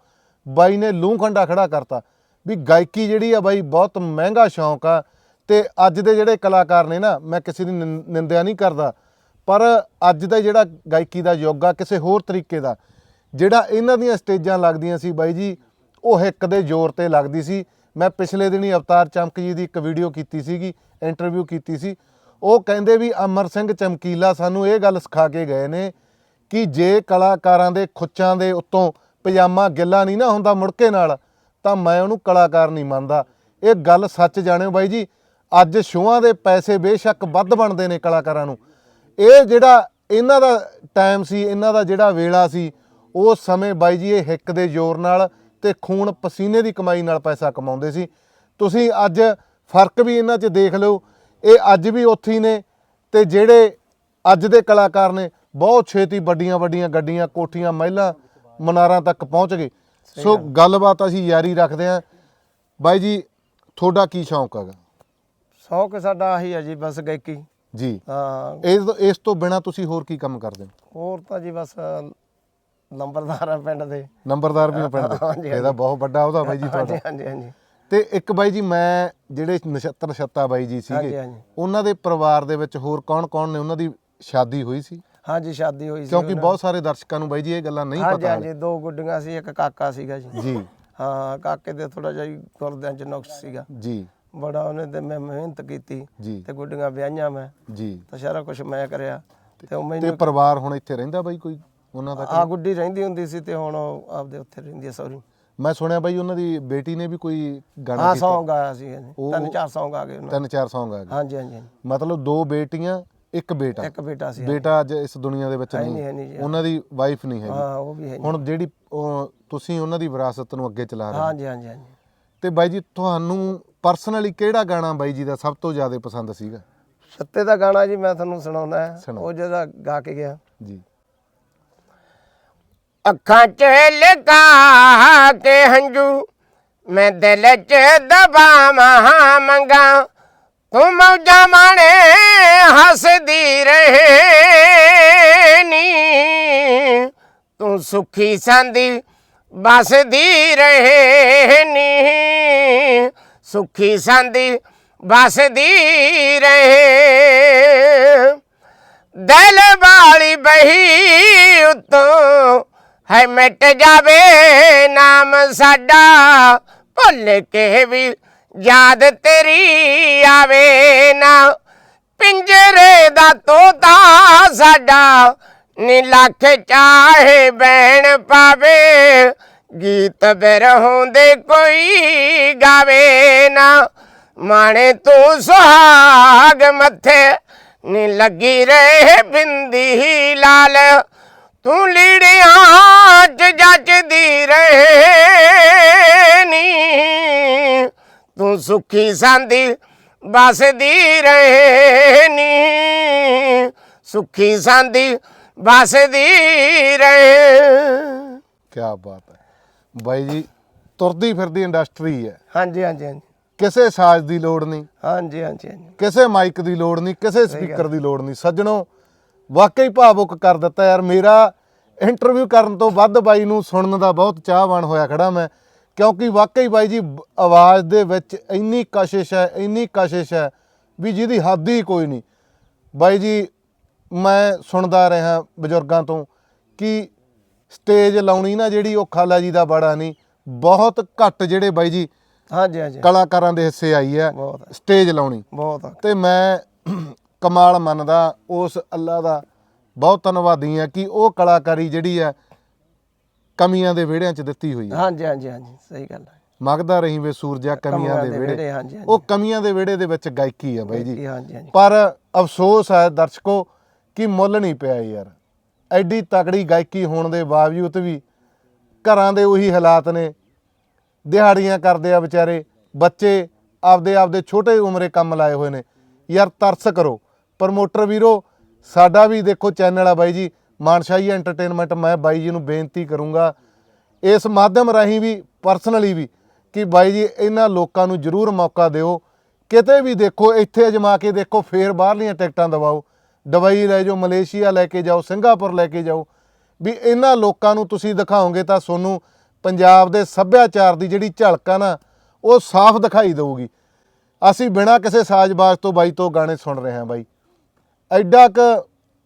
ਬਾਈ ਨੇ ਲੂੰ ਖੰਡਾ ਖੜਾ ਕਰਤਾ। ਵੀ ਗਾਇਕੀ ਜਿਹੜੀ ਆ ਬਾਈ ਬਹੁਤ ਮਹਿੰਗਾ ਸ਼ੌਂਕ ਆ ਤੇ ਅੱਜ ਦੇ ਜਿਹੜੇ ਕਲਾਕਾਰ ਨੇ ਨਾ ਮੈਂ ਕਿਸੇ ਦੀ ਨਿੰਦਿਆ ਨਹੀਂ ਕਰਦਾ। ਪਰ ਅੱਜ ਦਾ ਜਿਹੜਾ ਗਾਇਕੀ ਦਾ ਯੁੱਗ ਆ ਕਿਸੇ ਹੋਰ ਤਰੀਕੇ ਦਾ ਜਿਹੜਾ ਇਹਨਾਂ ਦੀਆਂ ਸਟੇਜਾਂ ਲੱਗਦੀਆਂ ਸੀ ਬਾਈ ਜੀ, ਉਹ ਹਿੱਕ ਦੇ ਜ਼ੋਰ ਤੇ ਲੱਗਦੀ ਸੀ। ਮੈਂ ਪਿਛਲੇ ਦਿਨੀ ਅਵਤਾਰ ਚਮਕ ਜੀ ਦੀ ਇੱਕ ਵੀਡੀਓ ਕੀਤੀ ਸੀਗੀ, ਇੰਟਰਵਿਊ ਕੀਤੀ ਸੀ। ਉਹ ਕਹਿੰਦੇ ਵੀ ਅਮਰ ਸਿੰਘ ਚਮਕੀਲਾ ਸਾਨੂੰ ਇਹ ਗੱਲ ਸਿਖਾ ਕੇ ਗਏ ਨੇ ਕਿ ਜੇ ਕਲਾਕਾਰਾਂ ਦੇ ਖੁੱਚਾਂ ਦੇ ਉੱਤੋਂ ਪਜਾਮਾ ਗਿੱਲਾ ਨਹੀਂ ਨਾ ਹੁੰਦਾ ਮੁੜਕੇ ਨਾਲ, ਤਾਂ ਮੈਂ ਉਹਨੂੰ ਕਲਾਕਾਰ ਨਹੀਂ ਮੰਨਦਾ। ਇਹ ਗੱਲ ਸੱਚ ਜਾਣਿਓ ਬਾਈ ਜੀ, ਅੱਜ ਸ਼ੋਆਂ ਦੇ ਪੈਸੇ ਬੇਸ਼ੱਕ ਵੱਧ ਬਣਦੇ ਨੇ ਕਲਾਕਾਰਾਂ ਨੂੰ। ਇਹ ਜਿਹੜਾ ਇਹਨਾਂ ਦਾ ਟਾਈਮ ਸੀ, ਇਹਨਾਂ ਦਾ ਜਿਹੜਾ ਵੇਲਾ ਸੀ ਉਸ ਸਮੇਂ ਬਾਈ ਜੀ ਇਹ ਹਿੱਕ ਦੇ ਜ਼ੋਰ ਨਾਲ ਤੇ ਖੂਨ ਪਸੀਨੇ ਦੀ ਕਮਾਈ ਨਾਲ ਪੈਸਾ ਕਮਾਉਂਦੇ ਸੀ। ਤੁਸੀਂ ਅੱਜ ਫ਼ਰਕ ਵੀ ਇਹਨਾਂ 'ਚ ਦੇਖ ਲਓ। ਇਹ ਅੱਜ ਵੀ ਉੱਥੇ ਹੀ ਨੇ ਤੇ ਜਿਹੜੇ ਅੱਜ ਦੇ ਕਲਾਕਾਰ ਨੇ ਬਹੁਤ ਛੇਤੀ ਵੱਡੀਆਂ ਵੱਡੀਆਂ ਗੱਡੀਆਂ ਕੋਠੀਆਂ ਮਹਿਲਾਂ ਮਨਾਰਾਂ ਤੱਕ ਪਹੁੰਚ ਗਏ। ਸੋ ਗੱਲਬਾਤ ਅਸੀਂ ਯਾਰੀ ਰੱਖਦੇ ਆਂ ਬਾਈ ਜੀ ਤੁਹਾਡਾ ਕੀ ਸ਼ੌਂਕ ਹੈਗਾ? ਸ਼ੌਕ ਸਾਡਾ ਆਹੀ ਹੈ ਜੀ ਬਸ ਗਾਇਕੀ। ਜੀ। ਹਾਂ। ਇਸ ਇਸ ਤੋਂ ਬਿਨਾ ਤੁਸੀਂ ਹੋਰ ਕੀ ਕੰਮ ਕਰਦੇ ਹੋ? ਹੋਰ ਤਾਂ ਜੀ ਬਸ ਨੰਬਰਦਾਰ ਆ ਪਿੰਡ ਦੇ। ਨੰਬਰਦਾਰ ਵੀ ਹੋ ਪਿੰਡ ਦੇ। ਹਾਂਜੀ, ਇਹਦਾ ਬਹੁਤ ਵੱਡਾ ਉਹਦਾ ਬਾਈ ਜੀ ਹਾਂਜੀ ਤੁਹਾਡਾ। ਹਾਂਜੀ ਹਾਂਜੀ ਤੇ ਇੱਕ ਬਾਈ ਜੀ ਮੈਂ ਜਿਹੜੇ ਨਛੱਤਰ ਛੱਤਾ ਬਾਈ ਜੀ ਹਾਂਜੀ, ਸੀਗੇ ਹਾਂਜੀ। ਉਹਨਾਂ ਦੇ ਪਰਿਵਾਰ ਦੇ ਵਿੱਚ ਹੋਰ ਕੌਣ-ਕੌਣ ਨੇ? ਉਹਨਾਂ ਦੀ ਸ਼ਾਦੀ ਹੋਈ ਸੀ? ਹਾਂਜੀ ਸ਼ਾਦੀ ਹੋਈ ਸੀ ਕਿਉਂਕਿ ਉਹਨਾਂ- ਬਹੁਤ ਸਾਰੇ ਦਰਸ਼ਕਾਂ ਨੂੰ ਬਾਈ ਜੀ ਇਹ ਗੱਲਾਂ ਨਹੀਂ ਹਾਂਜੀ ਪਤਾ ਹਾਂਜੀ ਦੋ ਗੁੱਡੀਆਂ ਸੀ ਇੱਕ ਕਾਕਾ ਸੀਗਾ ਜੀ। ਜੀ। ਹਾਂ ਕਾਕੇ ਦੇ ਥੋੜਾ ਜਿਹਾ ਹੀ ਗੁਰਦਿਆਂ ਚ ਨੁਕਸ ਸੀਗਾ। ਜੀ। ਬੜਾ ਉਹਨੇ ਤੇ ਮੈਂ ਮਿਹਨਤ ਕੀਤੀ ਜੀ। ਤੇ ਗੁੱਡੀਆਂ ਵਿਆਹੀਆਂ ਮੈਂ। ਜੀ। ਤਾਂ ਸਾਰਾ ਕੁਝ ਮੈਂ ਕਰਿਆ। ਤੇ ਉਹ ਤੇ ਮੈਨੂੰ ਪਰਿਵਾਰ ਹੁਣ ਇੱਥੇ ਰਹਿੰਦਾ ਬਾਈ ਕੋਈ? ਉਹਨਾਂ ਦਾ ਆ ਗੁੱਡੀ ਰਹਿੰਦੀ ਹੁੰਦੀ ਸੀ ਤੇ ਹੁਣ ਉਹ ਆਪਦੇ ਉੱਥੇ ਰਹਿੰਦੀ ਹੈ ਸੌਰੀ। ਮੈਂ ਸੁਣਿਆ ਬਾਈ ਉਹਨਾਂ ਦੀ ਬੇਟੀ ਨੇ ਵੀ ਕੋਈ ਗਾਣਾ ਹਾਂ ਸੌਂਗ ਆਇਆ ਸੀ ਤਿੰਨ ਚਾਰ ਸੌਂਗ ਆ ਗਏ ਉਹਨਾਂ ਤਿੰਨ ਚਾਰ Song ਆ ਗਏ। ਹਾਂਜੀ ਹਾਂਜੀ। ਮਤਲਬ ਦੋ ਬੇਟੀਆਂ ਇੱਕ ਬੇਟਾ। ਇੱਕ ਬੇਟਾ ਸੀ ਬੇਟਾ ਅੱਜ ਇਸ ਦੁਨੀਆ ਦੇ ਵਿੱਚ ਨਹੀਂ ਉਹਨਾਂ ਦੀ ਵਾਈਫ ਨਹੀਂ ਹੈਗੀ। ਹਾਂ ਉਹ ਵੀ ਹੈ। ਹੁਣ ਜਿਹੜੀ ਤੁਸੀਂ ਉਹਨਾਂ ਦੀ ਵਿਰਾਸਤ ਨੂੰ ਅੱਗੇ ਚਲਾ ਰਹੇ ਹੋ। ਹਾਂਜੀ ਹਾਂਜੀ ਹਾਂਜੀ। ਤੇ ਬਾਈ ਜੀ ਤੁਹਾਨੂੰ ਪਰਸਨਲੀ ਕਿਹੜਾ ਗਾਣਾ ਬਾਈ ਜੀ ਦਾ ਸਭ ਤੋਂ ਜ਼ਿਆਦਾ ਪਸੰਦ ਸੀਗਾ? ਸੱਤੇ ਦਾ ਗਾਣਾ ਜੀ ਮੈਂ ਤੁਹਾਨੂੰ ਸੁਣਾਉਣਾ। ਉਹ ਜਿਹੜਾ ਗਾ ਕੇ ਗਿਆ। ਜੀ। ਅੱਖਾਂ 'ਚ ਲਗਾ ਕੇ ਹੰਝੂ, ਮੈਂ ਦਿਲ 'ਚ ਦਬਾਵਾਂ ਮੰਗਾ। ਤੂੰ ਮੌਜਾਂ ਮਾਣੇ ਹੱਸਦੀ ਰਹੇ ਨੀ ਤੂੰ ਸੁਖੀ ਸੰਦੀ ਬਸਦੀ ਰਹੇ ਨੀ ਸੁਖੀ ਸੰਦੀ ਬਸਦੀ ਰਹੇ। ਦਿਲ ਵਾਲੀ ਬਹੀ ਉਤੋਂ ਹੈ ਮਿਟ ਜਾਵੇ ਨਾਮ ਸਾਡਾ, ਭੁੱਲ ਕੇ ਵੀ ਯਾਦ ਤੇਰੀ ਆਵੇ ਨਾ। ਪਿੰਜਰੇ ਦਾ ਤੋਤਾ ਸਾਡਾ, ਨੀ ਲੱਖ ਚਾਹੇ ਬੈਣ ਪਾਵੇ। ਗੀਤ ਬਿਰਹੋਂ ਦੇ ਕੋਈ ਗਾਵੇ ਨਾ। ਮਾਣੇ ਤੂੰ ਸੁਹਾਗ ਮੱਥੇ, ਨੀ ਲੱਗੀ ਰਹੇ ਬਿੰਦੀ ਲਾਲ। ਤੂੰ ਲੀੜਿਆਂ ਜੱਜਦੀ ਰਹੇ ਨੀ ਤੂੰ ਸੁਖੀ ਸੰਦੀ ਬਸਦੀ ਰਹੇ ਨੀ ਸੁਖੀ ਸੰਦੀ ਬਸਦੀ ਰਹੇ। ਕੀ ਬਾਤ ਹੈ। ਬਾਈ ਜੀ ਤੁਰਦੀ ਫਿਰਦੀ ਇੰਡਸਟਰੀ ਹੈ। ਹਾਂਜੀ ਹਾਂਜੀ ਹਾਂਜੀ। ਕਿਸੇ ਸਾਜ਼ ਦੀ ਲੋੜ ਨਹੀਂ। ਹਾਂਜੀ ਹਾਂਜੀ ਹਾਂਜੀ। ਕਿਸੇ ਮਾਈਕ ਦੀ ਲੋੜ ਨਹੀਂ ਕਿਸੇ ਸਪੀਕਰ ਦੀ ਲੋੜ ਨਹੀਂ। ਸੱਜਣੋ ਵਾਕਈ ਭਾਵੁਕ ਕਰ ਦਿੱਤਾ ਯਾਰ। ਮੇਰਾ ਇੰਟਰਵਿਊ ਕਰਨ ਤੋਂ ਵੱਧ ਬਾਈ ਨੂੰ ਸੁਣਨ ਦਾ ਬਹੁਤ ਚਾਹਵਾਨ ਹੋਇਆ ਖੜਾ ਮੈਂ ਕਿਉਂਕਿ ਵਾਕਈ ਬਾਈ ਜੀ ਆਵਾਜ਼ ਦੇ ਵਿੱਚ ਇੰਨੀ ਕਸ਼ਿਸ਼ ਹੈ ਇੰਨੀ ਕਸ਼ਿਸ਼ ਹੈ ਵੀ ਜਿਹਦੀ ਹੱਦ ਹੀ ਕੋਈ ਨਹੀਂ। ਬਾਈ ਜੀ ਮੈਂ ਸੁਣਦਾ ਰਿਹਾ ਬਜ਼ੁਰਗਾਂ ਤੋਂ ਕਿ ਸਟੇਜ ਲਾਉਣੀ ਨਾ ਜਿਹੜੀ ਉਹ ਖਾਲਾ ਜੀ ਦਾ ਬੜਾ ਨਹੀਂ ਬਹੁਤ ਘੱਟ ਜਿਹੜੇ ਬਾਈ ਜੀ ਹਾਂਜੀ ਹਾਂਜੀ। ਕਲਾਕਾਰਾਂ ਦੇ ਹਿੱਸੇ ਆਈ ਹੈ ਬਹੁਤ। ਸਟੇਜ ਲਾਉਣੀ। ਬਹੁਤ। ਤੇ ਮੈਂ ਕਮਾਲ ਮੰਨਦਾ ਉਸ ਅੱਲਾ ਦਾ ਬਹੁਤ ਧੰਨਵਾਦੀ ਆ ਕਿ ਉਹ ਕਲਾਕਾਰੀ ਜਿਹੜੀ ਆ ਕਮੀਆਂ ਦੇ ਵਿਹੜਿਆਂ 'ਚ ਦਿੱਤੀ ਹੋਈ ਆ ਹਾਂਜੀ ਹਾਂਜੀ ਹਾਂਜੀ ਸਹੀ ਗੱਲ ਹੈ। ਮਗਦਾ ਰਹੀ ਵੇ ਸੂਰਜਾ ਕਮੀਆਂ ਦੇ ਵਿਹੜੇ। ਹਾਂਜੀ ਉਹ ਕਮੀਆਂ ਦੇ ਵਿਹੜੇ ਦੇ ਵਿੱਚ ਗਾਇਕੀ ਆ ਬਾਈ ਜੀ। ਪਰ ਅਫਸੋਸ ਹੈ ਦਰਸ਼ਕੋ ਕਿ ਮੁੱਲ ਨਹੀਂ ਪਿਆ ਯਾਰ। ਐਡੀ ਤਕੜੀ ਗਾਇਕੀ ਹੋਣ ਦੇ ਬਾਵਜੂਦ ਵੀ ਘਰਾਂ ਦੇ ਉਹੀ ਹਾਲਾਤ ਨੇ। ਦਿਹਾੜੀਆਂ ਕਰਦੇ ਆ ਵਿਚਾਰੇ। ਬੱਚੇ ਆਪਦੇ ਆਪਦੇ ਛੋਟੇ ਉਮਰੇ ਕੰਮ ਲਾਏ ਹੋਏ ਨੇ। ਯਾਰ ਤਰਸ ਕਰੋ। ਪ੍ਰਮੋਟਰ ਵੀਰੋ, ਸਾਡਾ ਵੀ ਦੇਖੋ ਚੈਨਲ ਆ ਬਾਈ ਜੀ। ਮਾਨਸ਼ਾਹੀ ਐਂਟਰਟੇਨਮੈਂਟ ਮੈਂ ਬਾਈ ਜੀ ਨੂੰ ਬੇਨਤੀ ਕਰੂੰਗਾ, ਇਸ ਮਾਧਿਅਮ ਰਾਹੀਂ ਵੀ ਪਰਸਨਲੀ ਵੀ, ਕਿ ਬਾਈ ਜੀ ਇਹਨਾਂ ਲੋਕਾਂ ਨੂੰ ਜ਼ਰੂਰ ਮੌਕਾ ਦਿਓ। ਕਿਤੇ ਵੀ ਦੇਖੋ, ਇੱਥੇ ਅਜਮਾ ਕੇ ਦੇਖੋ, ਫੇਰ ਬਾਹਰਲੀਆਂ ਟਿਕਟਾਂ ਦਵਾਓ। ਦੁਬਈ ਲੈ ਜਾਓ, ਮਲੇਸ਼ੀਆ ਲੈ ਕੇ ਜਾਓ, ਸਿੰਗਾਪੁਰ ਲੈ ਕੇ ਜਾਓ। ਵੀ ਇਹਨਾਂ ਲੋਕਾਂ ਨੂੰ ਤੁਸੀਂ ਦਿਖਾਓਗੇ ਤਾਂ ਤੁਹਾਨੂੰ ਪੰਜਾਬ ਦੇ ਸੱਭਿਆਚਾਰ ਦੀ ਜਿਹੜੀ ਝਲਕ ਆ ਨਾ, ਉਹ ਸਾਫ਼ ਦਿਖਾਈ ਦੇਊਗੀ। ਅਸੀਂ ਬਿਨਾਂ ਕਿਸੇ ਸਾਜ਼ਬਾਜ਼ ਤੋਂ ਬਾਈ ਤੋਂ ਗਾਣੇ ਸੁਣ ਰਹੇ ਹਾਂ ਬਾਈ। ਐਡਾ ਕ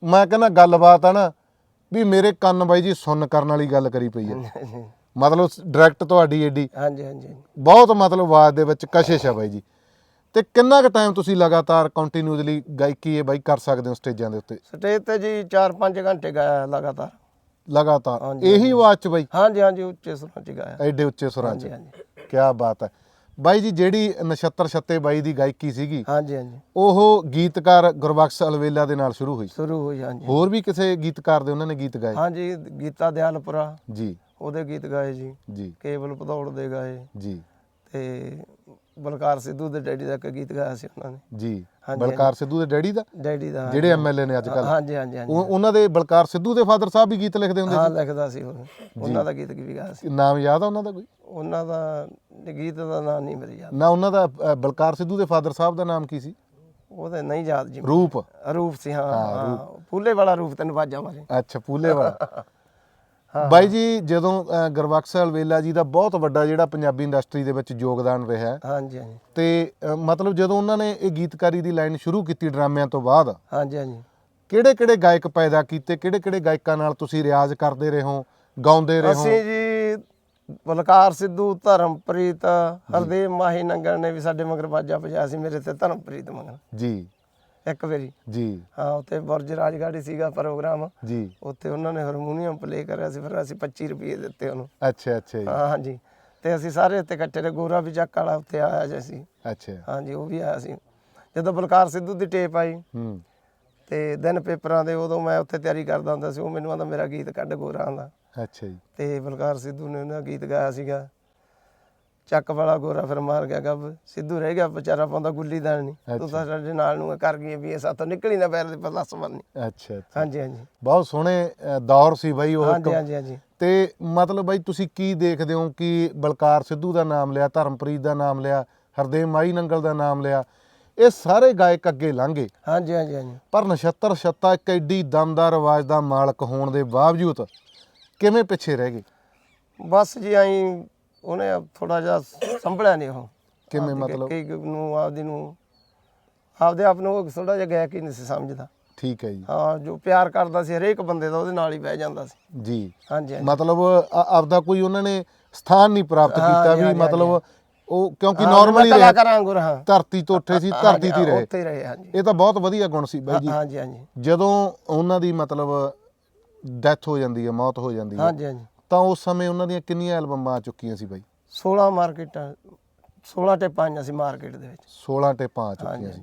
ਮੈਂ ਕਹਿੰਦਾ ਗੱਲਬਾਤ ਆ ਨਾ ਵੀ ਮੇਰੇ ਕੰਨ ਬਾਈ ਜੀ ਸੁਣ ਕਰਨ ਵਾਲੀ ਗੱਲ ਕਰੀ ਪਈ ਹੈ ਮਤਲਬ ਡਾਇਰੈਕਟ ਤੁਹਾਡੀ ਏਡੀ। ਹਾਂਜੀ ਹਾਂਜੀ ਬਹੁਤ ਮਤਲਬ ਆਵਾਜ਼ ਦੇ ਵਿੱਚ ਕਸ਼ਿਸ਼ ਹੈ ਬਾਈ ਜੀ। ਤੇ ਕਿੰਨਾ ਕੁ ਟਾਈਮ ਤੁਸੀਂ ਲਗਾਤਾਰ ਕੰਟੀਨਿਊਸਲੀ ਗਾਇਕੀ ਇਹ ਬਾਈ ਕਰ ਸਕਦੇ ਹੋ ਸਟੇਜਾਂ ਦੇ ਉੱਤੇ? ਸਟੇਜ ਤੇ ਜੀ 4-5 ਘੰਟੇ ਗਾਇਆ ਲਗਾਤਾਰ। ਲਗਾਤਾਰ। ਇਹੀ ਆਵਾਜ਼ ਚ ਬਾਈ? ਹਾਂਜੀ ਹਾਂਜੀ ਉੱਚੇ ਸੁਰਾਂ ਚ ਗਾਇਆ। ਐਡੇ ਉੱਚੇ ਸੁਰਾਂ ਚ। ਹਾਂਜੀ ਹਾਂਜੀ। ਕੀ ਬਾਤ ਹੈ। ਬਾਈ ਜੀ ਜਿਹੜੀ ਨਛੱਤਰ ਛੱਤੇ ਬਾਈ ਦੀ ਗਾਇਕੀ ਸੀਗੀ ਹਾਂਜੀ ਹਾਂਜੀ। ਉਹ ਗੀਤਕਾਰ ਗੁਰਬਖਸ਼ ਅਲਵੇਲਾ ਦੇ ਨਾਲ ਸ਼ੁਰੂ ਹੋਈ? ਸ਼ੁਰੂ ਹੋਈ ਹਾਂਜੀ। ਹੋਰ ਵੀ ਕਿਸੇ ਗੀਤਕਾਰ ਦੇ ਉਹਨਾਂ ਨੇ ਗੀਤ ਗਾਏ? ਹਾਂਜੀ ਗੀਤਾ ਦਿਆਲਪੁਰਾ। ਜੀ। ਉਹਦੇ ਗੀਤ ਗਾਏ ਜੀ। ਜੀ। ਕੇਵਲ ਭਦੌੜ ਦੇ ਗਾਏ। ਜੀ। ਤੇ ਬਲਕਾਰ ਸਿੱਧੂ ਦੇ ਡੈਡੀ ਦਾ ਇੱਕ ਗੀਤ ਗਾਇਆ ਸੀ ਉਹਨਾਂ ਨੇ। ਜੀ ਹਾਂਜੀ, ਬਲਕਾਰ ਸਿੱਧੂ ਦੇ ਡੈਡੀ ਦਾ? ਡੈਡੀ ਦਾ ਜਿਹੜੇ ਐਮਐਲਏ ਨੇ ਅੱਜ ਕੱਲ ਹਾਂਜੀ ਹਾਂਜੀ ਹਾਂਜੀ। ਉਹਨਾਂ ਦੇ ਬਲਕਾਰ ਸਿੱਧੂ ਦੇ ਫਾਦਰ ਸਾਹਿਬ ਵੀ ਗੀਤ ਲਿਖਦੇ ਹੁੰਦੇ ਹਾਂ ਲਿਖਦਾ ਸੀ ਉਹ। ਉਹਨਾਂ ਦਾ ਗੀਤ ਵੀ ਗਾਇਆ ਸੀ। ਸੀ ਨਾਮ ਯਾਦ ਆ ਉਹਨਾਂ ਦਾ ਕੋਈ? ਉਹਨਾਂ ਦਾ ਗੀਤ ਦਾ ਨਾਮ ਨਹੀਂ ਮੇਰੇ ਯਾਦ। ਨਾ ਉਹਨਾਂ ਦਾ ਅ, ਬਲਕਾਰ ਸਿੱਧੂ ਦੇ ਫਾਦਰ ਸਾਹਿਬ ਦਾ ਨਾਮ ਕੀ ਸੀ? ਉਹਦੇ ਨਹੀਂ ਯਾਦ ਜੀ ਰੂਪ। ਰੂਪ ਸੀ ਹਾਂ ਹਾਂ ਫੂਲੇ ਵਾਲਾ ਰੂਪ ਤੈਨੂੰ ਬਾਜਾ ਮਾਰੇ ਅੱਛਾ ਪੂਲੇ ਵਾਲਾ ਬਾਈ ਜੀ ਜਦੋਂ ਅ, ਗੁਰਬਖਸ਼ ਅਲਵੇਲਾ ਜੀ ਦਾ ਬਹੁਤ ਵੱਡਾ ਜਿਹੜਾ ਪੰਜਾਬੀ ਇੰਡਸਟਰੀ ਦੇ ਵਿੱਚ ਯੋਗਦਾਨ ਰਿਹਾ ਹੈ, ਹਾਂਜੀ ਹਾਂਜੀ। ਤੇ ਅ, ਮਤਲਬ ਜਦੋਂ ਉਹਨਾਂ ਨੇ ਇਹ ਗੀਤਕਾਰੀ ਦੀ ਲਾਈਨ ਸ਼ੁਰੂ ਕੀਤੀ ਡਰਾਮਿਆਂ ਤੋਂ ਬਾਅਦ ਹਾਂਜੀ ਹਾਂਜੀ। ਕਿਹੜੇ ਕਿਹੜੇ ਗਾਇਕ ਪੈਦਾ ਕੀਤੇ? ਕਿਹੜੇ ਕਿਹੜੇ ਗਾਇਕਾਂ ਨਾਲ ਤੁਸੀਂ ਰਿਆਜ਼ ਕਰਦੇ ਰਹੇ ਹੋ ਗਾਉਂਦੇ ਰਹੇ ਹੋ? ਅਸੀਂ ਜੀ ਬਲਕਾਰ ਸਿੱਧੂ ਧਰਮਪ੍ਰੀਤ ਹਰਦੇਵ ਮਾਹੀ ਨੰਗਲ ਨੇ ਵੀ ਸਾਡੇ ਮਗਰ ਬਾਜਾ ਵਜਾਇਆ ਸੀ ਮੇਰੇ ਤੇ ਧਰਮਪ੍ਰੀਤ ਮਗਰ। ਜੀ। ਇੱਕ ਵਾਰੀ। ਜੀ। ਹਾਂ ਉੱਥੇ ਬੁਰਜ ਰਾਜਗਾੜੀ ਸੀਗਾ ਪ੍ਰੋਗਰਾਮ। ਜੀ। ਉੱਥੇ ਉਹਨਾਂ ਨੇ ਹਾਰਮੋਨੀਅਮ ਪਲੇ ਕਰਿਆ ਸੀ ਫਿਰ ਅਸੀਂ 25 ਰੁਪਏ ਦਿੱਤੇ ਉਹਨੂੰ। ਅੱਛਾ ਅੱਛਾ ਜੀ। ਹਾਂ ਹਾਂਜੀ। ਤੇ ਅਸੀਂ ਸਾਰੇ ਉੱਤੇ ਇਕੱਠੇ ਰਹੇ ਗੋਰਾ ਵੀ ਚੱਕ ਵਾਲਾ ਉੱਥੇ ਆਇਆ ਜੀ ਅਸੀਂ। ਅੱਛਾ। ਹਾਂਜੀ ਉਹ ਵੀ ਆਇਆ ਸੀ। ਜਦੋਂ ਬਲਕਾਰ ਸਿੱਧੂ ਦੀ ਟੇਪ ਆਈ ਹੂੰ। ਤੇ ਦਿਨ ਪੇਪਰਾਂ ਦੇ ਉਦੋਂ ਮੈਂ ਉੱਥੇ ਤਿਆਰੀ ਕਰਦਾ ਹੁੰਦਾ ਸੀ ਉਹ ਮੈਨੂੰ ਆਂਦਾ ਮੇਰਾ ਗੀਤ ਕੱਢ ਗੋਰਾ ਦਾ। ਅੱਛਾ ਜੀ। ਤੇ ਬਲਕਾਰ ਸਿੱਧੂ ਨੇ ਉਹਨਾਂ ਗੀਤ ਗਾਇਆ ਸੀਗਾ। ਚੱਕ ਵਾਲਾ ਗੋਰਾ ਫਿਰ ਮਾਰ ਗਿਆ ਗੱਬ ਸਿੱਧੂ ਰਹਿ ਗਿਆ ਵਿਚਾਰਾ ਪਾਉਂਦਾ ਗੁੱਲੀ ਦਾਣ ਨਹੀਂ ਤੂੰ ਤਾਂ ਸਾਡੇ ਨਾਲ ਨੂੰ ਕਰ ਗਈ ਵੀ ਇਹ ਸਾਤੋਂ ਨਿਕਲੀ ਨਾ ਪੈਰ ਦੇ ਪਲੱਸ ਬੰਨੀ। ਅੱਛਾ ਅੱਛਾ। ਹਾਂਜੀ ਹਾਂਜੀ। ਬਹੁਤ ਸੋਹਣੇ ਦੌਰ ਸੀ ਬਾਈ ਉਹ ਹਾਂਜੀ ਹਾਂਜੀ ਹਾਂਜੀ। ਤੇ ਮਤਲਬ ਬਾਈ ਤੁਸੀਂ ਕੀ ਦੇਖਦੇ ਹੋ ਕਿ ਬਲਕਾਰ ਸਿੱਧੂ ਦਾ ਨਾਮ ਲਿਆ ਧਰਮਪ੍ਰੀਤ ਦਾ ਨਾਮ ਲਿਆ ਹਰਦੇਵ ਮਾਈ ਨੰਗਲ ਦਾ ਨਾਮ ਲਿਆ ਇਹ ਸਾਰੇ ਗਾਇਕ ਅੱਗੇ ਲੰਘੇ ਹਾਂਜੀ ਹਾਂਜੀ ਹਾਂਜੀ। ਪਰ ਨਛੱਤਰ ਛੱਤਾ ਇੱਕ ਐਡੀ ਦਮਦਾਰ ਆਵਾਜ਼ ਦਾ ਮਾਲਕ ਹੋਣ ਦੇ ਬਾਵਜੂਦ ਕਿਵੇਂ ਪਿੱਛੇ ਰਹਿ ਗਏ? ਬਸ ਜੀ ਆਈ ਉਹਨੇ ਥੋੜਾ ਜਿਹਾ ਸੰਭਲਿਆ ਨਹੀਂ ਉਹ। ਕਿਵੇਂ ਆਪਦੀ ਮਤਲਬ? ਕਈ ਨੂੰ ਆਪਦੀ ਨੂੰ ਆਪਦੇ ਆਪ ਨੂੰ ਉਹ ਥੋੜਾ ਜਿਹਾ ਗਾਇਕ ਹੀ ਨਹੀਂ ਸੀ ਸਮਝਦਾ। ਠੀਕ ਹੈ ਜੀ। ਹਾਂ ਜੋ ਪਿਆਰ ਕਰਦਾ ਸੀ ਹਰੇਕ ਬੰਦੇ ਦਾ ਉਹਦੇ ਨਾਲ ਹੀ ਬਹਿ ਜਾਂਦਾ ਸੀ। ਜੀ। ਹਾਂਜੀ ਹਾਂਜੀ। ਮਤਲਬ ਆ- ਆਪਦਾ ਕੋਈ ਉਹਨਾਂ ਨੇ ਸਥਾਨ ਨਹੀਂ ਪ੍ਰਾਪਤ ਹਾਂ, ਕੀਤਾ ਵੀ ਹਾਂ, ਮਤਲਬ ਉਹ ਕਿਉਂਕਿ ਹਾਂ, ਨਾਰਮਲੀ ਮੈਂ ਰਿਹਾ ਕਲਾਕਾਰ ਵਾਂਗੂ ਰਹਾ ਧਰਤੀ ਤੋਂ ਉੱਠੇ ਸੀ ਧਰਤੀ ਤੇ ਹੀ ਰਹੇ। ਉੱਥੇ ਹੀ ਰਹੇ ਹਾਂਜੀ। ਇਹ ਤਾਂ ਬਹੁਤ ਵਧੀਆ ਗੁਣ ਸੀ ਬਾਈ ਜੀ। ਹਾਂਜੀ ਹਾਂਜੀ। ਜਦੋਂ ਉਹਨਾਂ ਦੀ ਮਤਲਬ ਡੈਥ ਹੋ ਜਾਂਦੀ ਹੈ ਮੌਤ ਹੋ ਜਾਂਦੀ ਹੈ ਹਾਂਜੀ ਹਾਂਜੀ। ਤਾਂ ਉਸ ਸਮੇਂ ਉਹਨਾਂ ਦੀਆਂ ਕਿੰਨੀਆਂ ਐਲਬਮਾਂ ਆ ਚੁੱਕੀਆਂ ਸੀ ਬਾਈ? 16 ਮਾਰਕੀਟਾਂ 16 ਟੇਪਾਂ ਆਈਆਂ ਸੀ ਮਾਰਕੀਟ ਦੇ ਵਿੱਚ। 16 ਟੇਪਾਂ ਆ ਚੁੱਕੀਆਂ ਸੀ।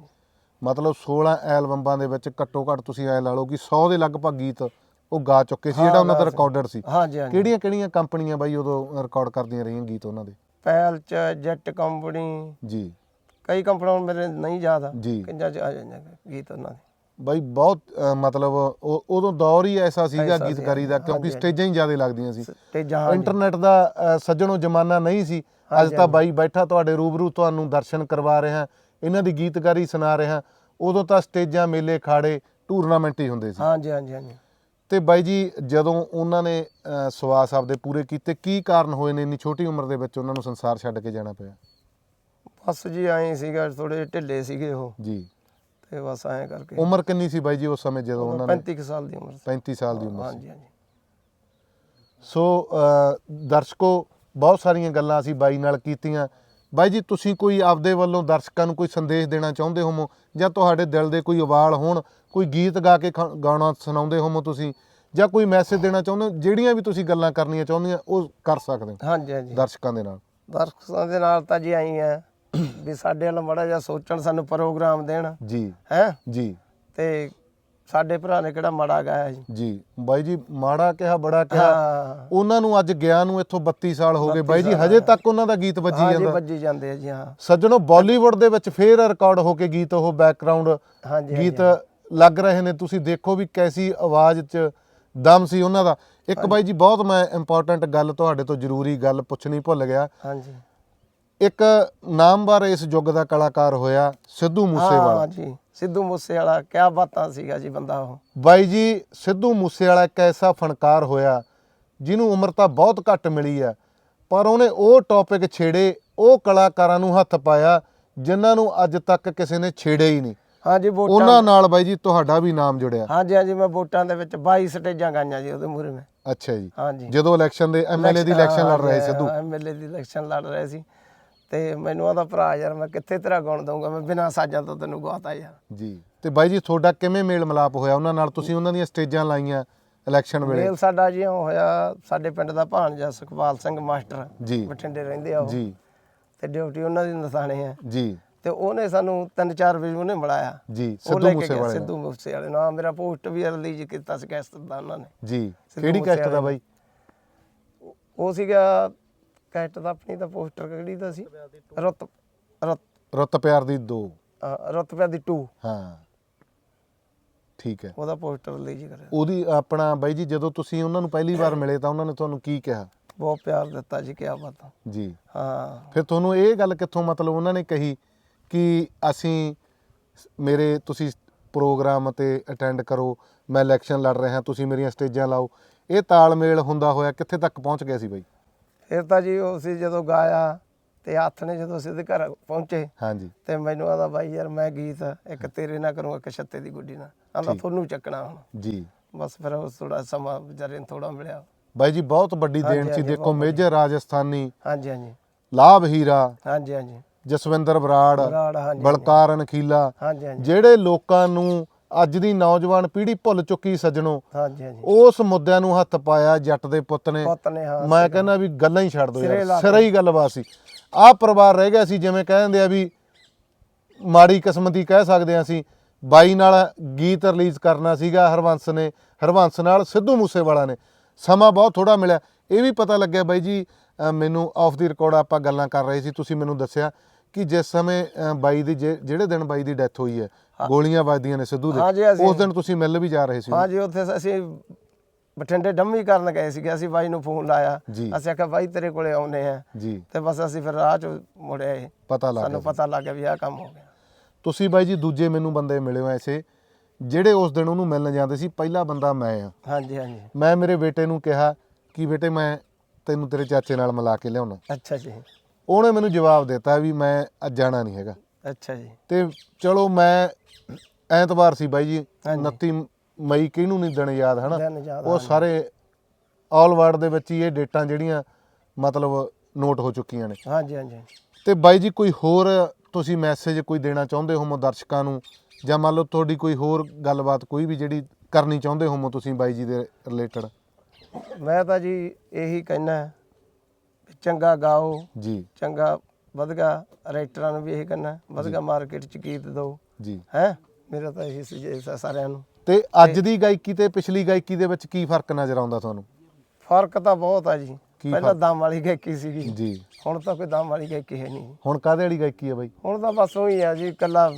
ਮਤਲਬ 16 ਐਲਬਮਾਂ ਦੇ ਵਿੱਚ ਘੱਟੋ ਘੱਟ ਤੁਸੀਂ ਐ ਲਾ ਲਓ ਕਿ 100 ਦੇ ਲਗਭਗ ਗੀਤ ਉਹ ਗਾ ਚੁੱਕੇ ਸੀ ਜਿਹੜਾ ਉਹਨਾਂ ਦਾ ਰਿਕਾਰਡਰ ਸੀ। ਹਾਂਜੀ ਹਾਂਜੀ। ਕਿਹੜੀਆਂ ਕਿਹੜੀਆਂ ਕੰਪਨੀਆਂ ਬਾਈ ਉਦੋਂ ਰਿਕਾਰਡ ਕਰਦੀਆਂ ਰਹੀਆਂ ਗੀਤ ਉਹਨਾਂ ਦੇ? ਪੈਲ ਚ ਜੈਟ ਕੰਪਨੀ ਜੀ। ਕਈ ਕੰਪਨੀਆਂ ਮੇਰੇ ਨਹੀਂ ਯਾਦ ਆ। ਜੀ। ਕਿੰਨਾ ਚ ਆ ਜਾਂਦੇ ਗੀਤ ਉਹਨਾਂ ਦੇ। ਬਾਈ ਬਹੁਤ ਮਤਲਬ ਉਹ- ਉਦੋਂ ਦੌਰ ਹੀ ਐਸਾ ਸੀਗਾ ਐਸਾ ਸੀ, ਗੀਤਕਾਰੀ ਦਾ ਕਿਉਂਕਿ ਹਾਂਜੀ, ਸਟੇਜਾਂ ਹੀ ਜ਼ਿਆਦਾ ਲੱਗਦੀਆਂ ਸੀ। ਤੇ ਜਹਾਂ ਇੰਟਰਨੈਟ ਦਾ ਅ, ਸੱਜਣੋ ਜ਼ਮਾਨਾ ਨਹੀਂ ਸੀ। ਅੱਜ ਹਾਂਜੀ, ਤਾਂ ਬਾਈ ਬੈਠਾ ਤੁਹਾਡੇ ਰੂਬਰੂ ਤੁਹਾਨੂੰ ਦਰਸ਼ਨ ਕਰਵਾ ਰਿਹਾ ਇਹਨਾਂ ਦੀ ਗੀਤਕਾਰੀ ਸੁਣਾ ਰਿਹਾ। ਉਦੋਂ ਤਾਂ ਸਟੇਜਾਂ ਮੇਲੇ ਖਾੜੇ ਟੂਰਨਾਮੈਂਟ ਹੀ ਹੁੰਦੇ ਸੀ। ਹਾਂਜੀ ਹਾਂਜੀ ਹਾਂਜੀ। ਤੇ ਬਾਈ ਜੀ ਜਦੋਂ ਉਹਨਾਂ ਨੇ ਅ, ਸਵਾਸ ਆਪਦੇ ਪੂਰੇ ਕੀਤੇ ਕੀ ਕਾਰਨ ਹੋਏ ਨੇ? ਇੰਨੀ ਛੋਟੀ ਉਮਰ ਦੇ ਵਿੱਚ ਉਹਨਾਂ ਨੂੰ ਸੰਸਾਰ ਛੱਡ ਕੇ ਜਾਣਾ ਪਿਆ? ਬਸ ਜੀ ਐਂ ਸੀਗਾ ਥੋੜੇ ਢਿੱਲੇ ਸੀਗੇ ਉਹ। ਜੀ। ਤੇ ਬਸ ਐਂ ਕਰਕੇ। ਉਮਰ ਕਿੰਨੀ ਸੀ ਬਾਈ ਜੀ ਉਸ ਸਮੇਂ ਜਦੋਂ ਉਹਨਾਂ ਨੇ? 35 ਕੁ ਸਾਲ ਦੀ ਉਮਰ ਸੀ। 35 ਸਾਲ ਦੀ ਉਮਰ ਸੀ। ਹਾਂਜੀ ਹਾਂਜੀ। ਸੋ ਦਰਸ਼ਕੋ ਬਹੁਤ ਸਾਰੀਆਂ ਗੱਲਾਂ ਅਸੀਂ ਬਾਈ ਨਾਲ ਕੀਤੀਆਂ। ਬਾਈ ਜੀ ਤੁਸੀਂ ਕੋਈ ਆਪਦੇ ਵੱਲੋਂ ਦਰਸ਼ਕਾਂ ਨੂੰ ਕੋਈ ਸੰਦੇਸ਼ ਦੇਣਾ ਚਾਹੁੰਦੇ ਹੋਮੋ ਜਾਂ ਤੁਹਾਡੇ ਦਿਲ ਦੇ ਕੋਈ ਉਵਾਲ ਹੋਣ ਕੋਈ ਗੀਤ ਗਾ ਕੇ ਗਾਣਾ ਸੁਣਾਉਂਦੇ ਹੋਮੋ ਤੁਸੀਂ? ਜਾਂ ਕੋਈ ਮੈਸੇਜ ਦੇਣਾ ਚਾਹੁੰਦੇ ਹੋ? ਜਿਹੜੀਆਂ ਵੀ ਤੁਸੀਂ ਗੱਲਾਂ ਕਰਨੀਆਂ ਚਾਹੁੰਦੀਆਂ ਉਹ ਕਰ ਸਕਦੇ ਹੋ ਹਾਂਜੀ ਹਾਂਜੀ। ਦਰਸ਼ਕਾਂ ਦੇ ਨਾਲ। ਦਰਸ਼ਕਾਂ ਦੇ ਨਾਲ ਤਾਂ ਜੀ ਆਈ ਆ ਵੀ ਸਾਡੇ ਵੱਲ ਮੜਾ ਜਿਹਾ ਸੋਚਣ ਸਾਨੂੰ ਪ੍ਰੋਗਰਾਮ ਦੇਣ। ਜੀ। ਹੈ? ਜੀ। ਤੇ ਸਾਡੇ ਭਰਾ ਨੇ ਕਿਹੜਾ ਮਾੜਾ ਗਾਇਆ ਜੀ ਜੀ। ਬਾਈ ਜੀ ਮਾੜਾ ਕਿਹਾ ਬੜਾ ਕਿਹਾ। ਹਾਂ। ਉਹਨਾਂ ਨੂੰ ਅੱਜ ਗਿਆ ਨੂੰ ਇੱਥੋਂ 32 ਸਾਲ ਹੋ ਗਏ। ਬਾਈ ਜੀ ਹਜੇ ਤੱਕ ਉਹਨਾਂ ਦਾ ਗੀਤ ਵੱਜੀ ਜਾਂਦਾ। ਵੱਜੀ ਜਾਂਦੇ ਆ ਜੀ ਹਾਂ। ਸੱਜਣੋ ਬਾਲੀਵੁੱਡ ਦੇ ਵਿੱਚ ਫੇਰ ਰਿਕਾਰਡ ਹੋ ਕੇ ਗੀਤ ਉਹ ਬੈਕਗ੍ਰਾਉਂਡ ਹਾਂਜੀ ਗੀਤ ਲੱਗ ਰਹੇ ਨੇ। ਤੁਸੀਂ ਦੇਖੋ ਵੀ ਕੈਸੀ ਆਵਾਜ਼ 'ਚ ਦਮ ਸੀ ਉਹਨਾਂ ਦਾ। ਇੱਕ ਬਾਈ ਜੀ ਬਹੁਤ ਮੈਂ ਇੰਪੋਰਟੈਂਟ ਗੱਲ ਤੁਹਾਡੇ ਤੋਂ ਜ਼ਰੂਰੀ ਗੱਲ ਪੁੱਛਣੀ ਭੁੱਲ ਗਿਆ। ਹਾਂਜੀ ਇੱਕ ਨਾਮਵਰ ਇਸ ਯੁੱਗ ਦਾ ਕਲਾਕਾਰ ਹੋਇਆ ਸਿੱਧੂ ਮੂਸੇਵਾਲਾ। ਹਾਂ ਜੀ ਸਿੱਧੂ ਮੂਸੇ ਵਾਲਾ ਕਿਆ ਬਾਤਾਂ ਸੀਗਾ ਜੀ ਬੰਦਾ ਉਹ। ਬਾਈ ਜੀ ਸਿੱਧੂ ਮੂਸੇਵਾਲਾ ਇੱਕ ਐਸਾ ਫਨਕਾਰ ਹੋਇਆ ਜਿਹਨੂੰ ਉਮਰ ਤਾਂ ਬਹੁਤ ਘੱਟ ਮਿਲੀ ਆ ਪਰ ਉਹਨੇ ਉਹ ਟੌਪਿਕ ਛੇੜੇ ਉਹ ਕਲਾਕਾਰਾਂ ਨੂੰ ਹੱਥ ਪਾਇਆ ਜਿਨ੍ਹਾਂ ਨੂੰ ਅੱਜ ਤੱਕ ਕਿਸੇ ਨੇ ਛੇੜਿਆ ਹੀ ਨਹੀਂ। ਹਾਂਜੀ ਵੋਟਾਂ ਉਹਨਾਂ ਨਾਲ ਬਾਈ ਜੀ ਤੁਹਾਡਾ ਵੀ ਨਾਮ ਜੁੜਿਆ। ਹਾਂਜੀ ਹਾਂਜੀ ਮੈਂ ਵੋਟਾਂ ਦੇ ਵਿੱਚ 22 ਸਟੇਜਾਂ ਗਾਈਆਂ ਜੀ ਉਹਦੇ ਮੂਹਰੇ ਮੈਂ। ਅੱਛਾ ਜੀ। ਹਾਂਜੀ ਜਦੋਂ ਇਲੈਕਸ਼ਨ ਦੇ ਐਮਐਲਏ ਦੀ ਇਲੈਕਸ਼ਨ ਲੜ ਰਹੇ ਸਿੱਧੂ। ਐਮਐਲਏ ਦੀ ਇਲੈਕਸ਼ਨ ਲੜ ਰਹੇ ਸੀ। ਤੇ ਮੈਨੂੰ ਆਦਾ ਭਰਾ ਯਾਰ ਮੈਂ ਕਿੱਥੇ ਤੇਰਾ ਗੁਣ ਦਊਂਗਾ? ਮੈਂ ਬਿਨਾਂ ਸਾਜਾਂ ਤੋਂ ਤੈਨੂੰ ਗਵਾਤਾ ਯਾਰ। ਜੀ। ਤੇ ਬਾਈ ਜੀ ਤੁਹਾਡਾ ਕਿਵੇਂ ਮੇਲ ਮਿਲਾਪ ਹੋਇਆ? ਉਹਨਾਂ ਨਾਲ ਤੁਸੀਂ ਉਹਨਾਂ ਦੀਆਂ ਸਟੇਜਾਂ ਲਾਈਆਂ ਇਲੈਕਸ਼ਨ ਵੇਲੇ? ਮੇਲ ਸਾਡਾ ਜੀ ਹੋਇਆ ਸਾਡੇ ਪਿੰਡ ਦਾ ਭਾਣਜਾ ਸੁਖਪਾਲ ਸਿੰਘ ਮਾਸਟਰ ਜੀ। ਬਠਿੰਡੇ ਰਹਿੰਦੇ ਆ ਉਹ। ਜੀ। ਤੇ ਡਿਊਟੀ ਉਹਨਾਂ ਦੀ ਨਸਾਣੇ ਆ। ਜੀ। ਤੇ ਉਹਨੇ ਸਾਨੂੰ ਤਿੰਨ ਚਾਰ ਵਜੇ ਉਹਨੇ ਮਿਲਾਇਆ। ਜੀ ਉਹ ਸਿੱਧੂ ਲੈ ਕੇ ਵਾਲੇ ਸਿੱਧੂ ਮੂਸੇ ਵਾਲੇ ਨਾਲ ਮੇਰਾ ਪੋਸਟ ਵੀ ਰਿਲੀਜ਼ ਕੀਤਾ ਸੀ ਕੈਸਟ ਦਾ ਉਹਨਾਂ ਨੇ। ਜੀ। ਸਿੱਧੂ ਕਿਹੜੀ ਕੈਸਟ ਦਾ। ਬਾਈ? ਉਹ ਸੀਗਾ ਕੈਸਟ ਦਾ ਆਪਣੀ ਦਾ ਪੋਸਟਰ ਕਿਹੜੀ ਦਾ ਸੀ? ਰਤ ਰਤ ਰੁੱਤ। ਪਿਆਰ ਦੀ 2 ਅ, ਰੁਤਬੇ ਦੀ 2 ਹਾਂ। ਠੀਕ ਹੈ। ਉਹਦਾ ਪੋਸਟਰ ਰਿਲੀਜ਼ ਕਰਿਆ। ਉਹਦੀ ਆਪਣਾ ਬਾਈ ਜੀ ਜਦੋਂ ਤੁਸੀਂ ਉਹਨਾਂ ਨੂੰ ਪਹਿਲੀ ਵਾਰ ਮਿਲੇ ਤਾਂ ਉਹਨਾਂ ਨੇ ਤੁਹਾਨੂੰ ਕੀ ਕਿਹਾ? ਬਹੁਤ ਪਿਆਰ ਦਿੱਤਾ ਜੀ ਕਿਆ ਬਾਤ ਜੀ। ਹਾਂ। ਫਿਰ ਤੁਹਾਨੂੰ ਇਹ ਗੱਲ ਕਿੱਥੋਂ ਮਤਲਬ ਉਹਨਾਂ ਨੇ ਕਹੀ ਕਿ ਅਸੀਂ ਮੇਰੇ ਤੁਸੀਂ ਪ੍ਰੋਗਰਾਮ ਤੇ ਅਟੈਂਡ ਕਰੋ ਮੈਂ ਇਲੈਕਸ਼ਨ ਲੜ ਰਿਹਾ ਤੁਸੀਂ ਮੇਰੀਆਂ ਸਟੇਜਾਂ ਲਾਓ। ਇਹ ਤਾਲਮੇਲ ਹੁੰਦਾ ਹੋਇਆ ਕਿੱਥੇ ਤੱਕ ਪਹੁੰਚ ਗਿਆ ਸੀ ਬਾਈ? ਫਿਰ ਤਾਂ ਜੀ ਉਹ ਸੀ ਜਦੋਂ ਗਾਇਆ ਤੇ ਹੱਥ ਨੇ ਜਦੋਂ ਅਸੀਂ ਉਹਦੇ ਘਰ ਪਹੁੰਚੇ ਹਾਂਜੀ। ਤੇ ਮੈਨੂੰ ਆਦਾ ਬਾਈ ਯਾਰ ਮੈਂ ਗੀਤ ਇੱਕ ਤੇਰੇ ਨਾਲ ਕਰੂੰ ਇੱਕ ਛੱਤੇ ਦੀ ਗੁੱਡੀ ਨਾਲ। ਆਂਦਾ। ਤੁਹਾਨੂੰ ਚੱਕਣਾ ਹੁਣ। ਜੀ। ਬਸ ਫਿਰ ਉਹ ਥੋੜਾ ਸਮਾਂ ਵਿਚਾਰੇ ਨੂੰ ਥੋੜਾ ਮਿਲਿਆ। ਬਾਈ ਜੀ ਬਹੁਤ ਵੱਡੀ ਦੇਣ ਸੀ। ਦੇਖੋ ਮੇਜਰ ਰਾਜਸਥਾਨੀ। ਹਾਂਜੀ ਹਾਂਜੀ। ਲਾਭ ਹੀਰਾ। ਹਾਂਜੀ ਹਾਂਜੀ। ਜਸਵਿੰਦਰ ਬਰਾੜ। ਬਲਕਾਰ ਅਨਖੀਲਾ ਹਾਂਜੀ ਹਾਂਜੀ। ਜਿਹੜੇ ਲੋਕਾਂ ਨੂੰ ਅੱਜ ਦੀ ਨੌਜਵਾਨ ਪੀੜ੍ਹੀ ਭੁੱਲ ਚੁੱਕੀ ਸੱਜਣੋ। ਹਾਂਜੀ ਹਾਂਜੀ। ਉਸ ਮੁੱਦਿਆਂ ਨੂੰ ਹੱਥ ਪਾਇਆ ਜੱਟ ਦੇ ਪੁੱਤ ਨੇ। ਪੁੱਤ ਨੇ ਹਾਂ ਮੈਂ ਕਹਿੰਦਾ ਵੀ ਗੱਲਾਂ ਹੀ ਛੱਡ ਦੋ ਸਿਰੇ ਯਾਰ ਸਿਰੇ ਹੀ ਗੱਲਬਾਤ ਸੀ। ਆਹ ਪਰਿਵਾਰ ਰਹਿ ਗਿਆ ਸੀ ਜਿਵੇਂ ਕਹਿੰਦੇ ਆ ਵੀ ਮਾੜੀ ਕਿਸਮਤ ਹੀ ਕਹਿ ਸਕਦੇ ਆ ਅਸੀਂ। ਬਾਈ ਨਾਲ ਗੀਤ ਰਿਲੀਜ਼ ਕਰਨਾ ਸੀਗਾ ਹਰਵੰਸ ਨੇ। ਹਰਵੰਸ ਨਾਲ ਸਿੱਧੂ ਮੂਸੇਵਾਲਾ ਨੇ। ਸਮਾਂ ਬਹੁਤ ਥੋੜਾ ਮਿਲਿਆ। ਇਹ ਵੀ ਪਤਾ ਲੱਗਿਆ ਬਾਈ ਜੀ ਮੈਨੂੰ ਆਫ ਦੀ ਰਿਕਾਰਡ ਆਪਾਂ ਗੱਲਾਂ ਕਰ ਰਹੇ ਸੀ। ਤੁਸੀਂ ਮੈਨੂੰ ਦੱਸਿਆ ਕਿ ਜਿਸ ਸਮੇਂ ਬਾਈ ਦੀ ਜਿਹੜੇ ਦਿਨ ਬਾਈ ਦੀ ਡੈਥ ਹੋਈ ਹੈ ਗੋਲੀਆਂ ਵੱਜਦੀਆਂ ਨੇ ਸਿੱਧੂ ਦੇ। ਅਸੀਂ- ਉਸ ਦਿਨ ਤੁਸੀਂ ਮਿਲ ਵੀ ਜਾ ਰਹੇ ਸੀ। ਹਾਂਜੀ ਉੱਥੇ ਅਸੀਂ ਬਠਿੰਡੇ ਡੰਮੀ ਕਰਨ ਗਏ ਸੀਗੇ। ਅਸੀਂ ਬਾਈ ਨੂੰ ਫੋਨ ਲਾਇਆ। ਜੀ। ਅਸੀਂ ਆਖਿਆ ਬਾਈ ਤੇਰੇ ਕੋਲੇ ਆਉਨੇ ਆ ਜੀ। ਤੇ ਬਸ ਅਸੀਂ ਫਿਰ ਰਾਹ ਚ ਮੁੜੇ ਆਏ। ਪਤਾ ਲੱਗ ਸਾਨੂੰ ਗਿਆ। ਪਤਾ ਲੱਗ ਗਿਆ ਵੀ ਆਹ ਕੰਮ ਹੋ ਗਿਆ। ਤੁਸੀਂ ਬਾਈ ਜੀ ਦੂਜੇ ਮੈਨੂੰ ਬੰਦੇ ਮਿਲੇ ਹੋ ਐਸੇ ਜਿਹੜੇ ਉਸ ਦਿਨ ਉਹਨੂੰ ਮਿਲਣ ਜਾਂਦੇ ਸੀ ਪਹਿਲਾ ਬੰਦਾ ਮੈਂ ਆ। ਹਾਂਜੀ ਹਾਂਜੀ। ਮੈਂ ਮੇਰੇ ਬੇਟੇ ਨੂੰ ਕਿਹਾ ਕਿ ਬੇਟੇ ਮੈਂ ਤੈਨੂੰ ਤੇਰੇ ਚਾਚੇ ਨਾਲ ਮਿਲਾ ਕੇ ਲਿਆਉਣਾ। ਅੱਛਾ ਜੀ। ਉਹਨੇ ਮੈਨੂੰ ਜਵਾਬ ਦਿੱਤਾ ਵੀ ਮੈਂ ਅੱਜ ਜਾਣਾ ਨਹੀਂ ਹੈਗਾ। ਅੱਛਾ ਜੀ। ਤੇ ਚਲੋ ਮੈਂ ਐਤਵਾਰ ਸੀ ਬਾਈ ਜੀ ਹਾਂਜੀ। 29 ਮਈ ਕਿਹਨੂੰ ਨਹੀਂ ਦਿਨ ਯਾਦ ਹਨਾ? ਯਾਦ, ਉਹ ਹਾਂਜੀ। ਸਾਰੇ ਆਲ ਵਰਲਡ ਦੇ ਵਿੱਚ ਹੀ ਇਹ ਡੇਟਾਂ ਜਿਹੜੀਆਂ ਮਤਲਬ ਨੋਟ ਹੋ ਚੁੱਕੀਆਂ ਨੇ। ਹਾਂਜੀ ਹਾਂਜੀ। ਤੇ ਬਾਈ ਜੀ ਕੋਈ ਹੋਰ ਤੁਸੀਂ ਮੈਸੇਜ ਕੋਈ ਦੇਣਾ ਚਾਹੁੰਦੇ ਹੋਮੋ ਦਰਸ਼ਕਾਂ ਨੂੰ? ਜਾਂ ਮੰਨ ਲਓ ਤੁਹਾਡੀ ਕੋਈ ਹੋਰ ਗੱਲਬਾਤ ਕੋਈ ਵੀ ਜਿਹੜੀ ਕਰਨੀ ਚਾਹੁੰਦੇ ਹੋਮੋ ਤੁਸੀਂ ਬਾਈ ਜੀ ਦੇ ਰਿਲੇਟਡ? ਮੈਂ ਤਾਂ ਜੀ ਇਹੀ ਕਹਿਣਾ ਵੀ ਚੰਗਾ ਗਾਓ ਜੀ। ਚੰਗਾ ਵਧਗਾ ਰਾਈਟਰਾਂ ਨੂੰ ਵੀ ਇਹੀ ਕਹਿਣਾ ਵਧਗਾ ਮਾਰਕੀਟ ਚ ਗੀਤ ਦਿਓ। ਜੀ। ਹੈ? ਮੇਰਾ ਤਾਂ ਇਹੀ ਸੁਝੇਸ ਹੈ ਸਾਰਿਆਂ ਨੂੰ। ਤੇ ਅੱਜ ਦੀ ਗਾਇਕੀ ਤੇ ਪਿਛਲੀ ਗਾਇਕੀ ਦੇ ਵਿੱਚ ਕੀ ਫ਼ਰਕ ਨਜ਼ਰ ਆਉਂਦਾ ਤੁਹਾਨੂੰ? ਫ਼ਰਕ ਤਾਂ ਬਹੁਤ ਆ ਜੀ। ਪਹਿਲਾਂ ਦਮ ਵਾਲੀ ਗਾਇਕੀ ਸੀਗੀ। ਜੀ। ਹੁਣ ਤਾਂ ਕੋਈ ਦਮ ਵਾਲੀ ਗਾਇਕੀ ਹੈ ਨਹੀਂ। ਹੁਣ ਕਾਹਦੇ ਵਾਲੀ ਗਾਇਕੀ ਹੈ ਬਾਈ? ਹੁਣ ਤਾਂ ਬਸ ਉਹੀ ਆ ਜੀ ਕੱਲਾ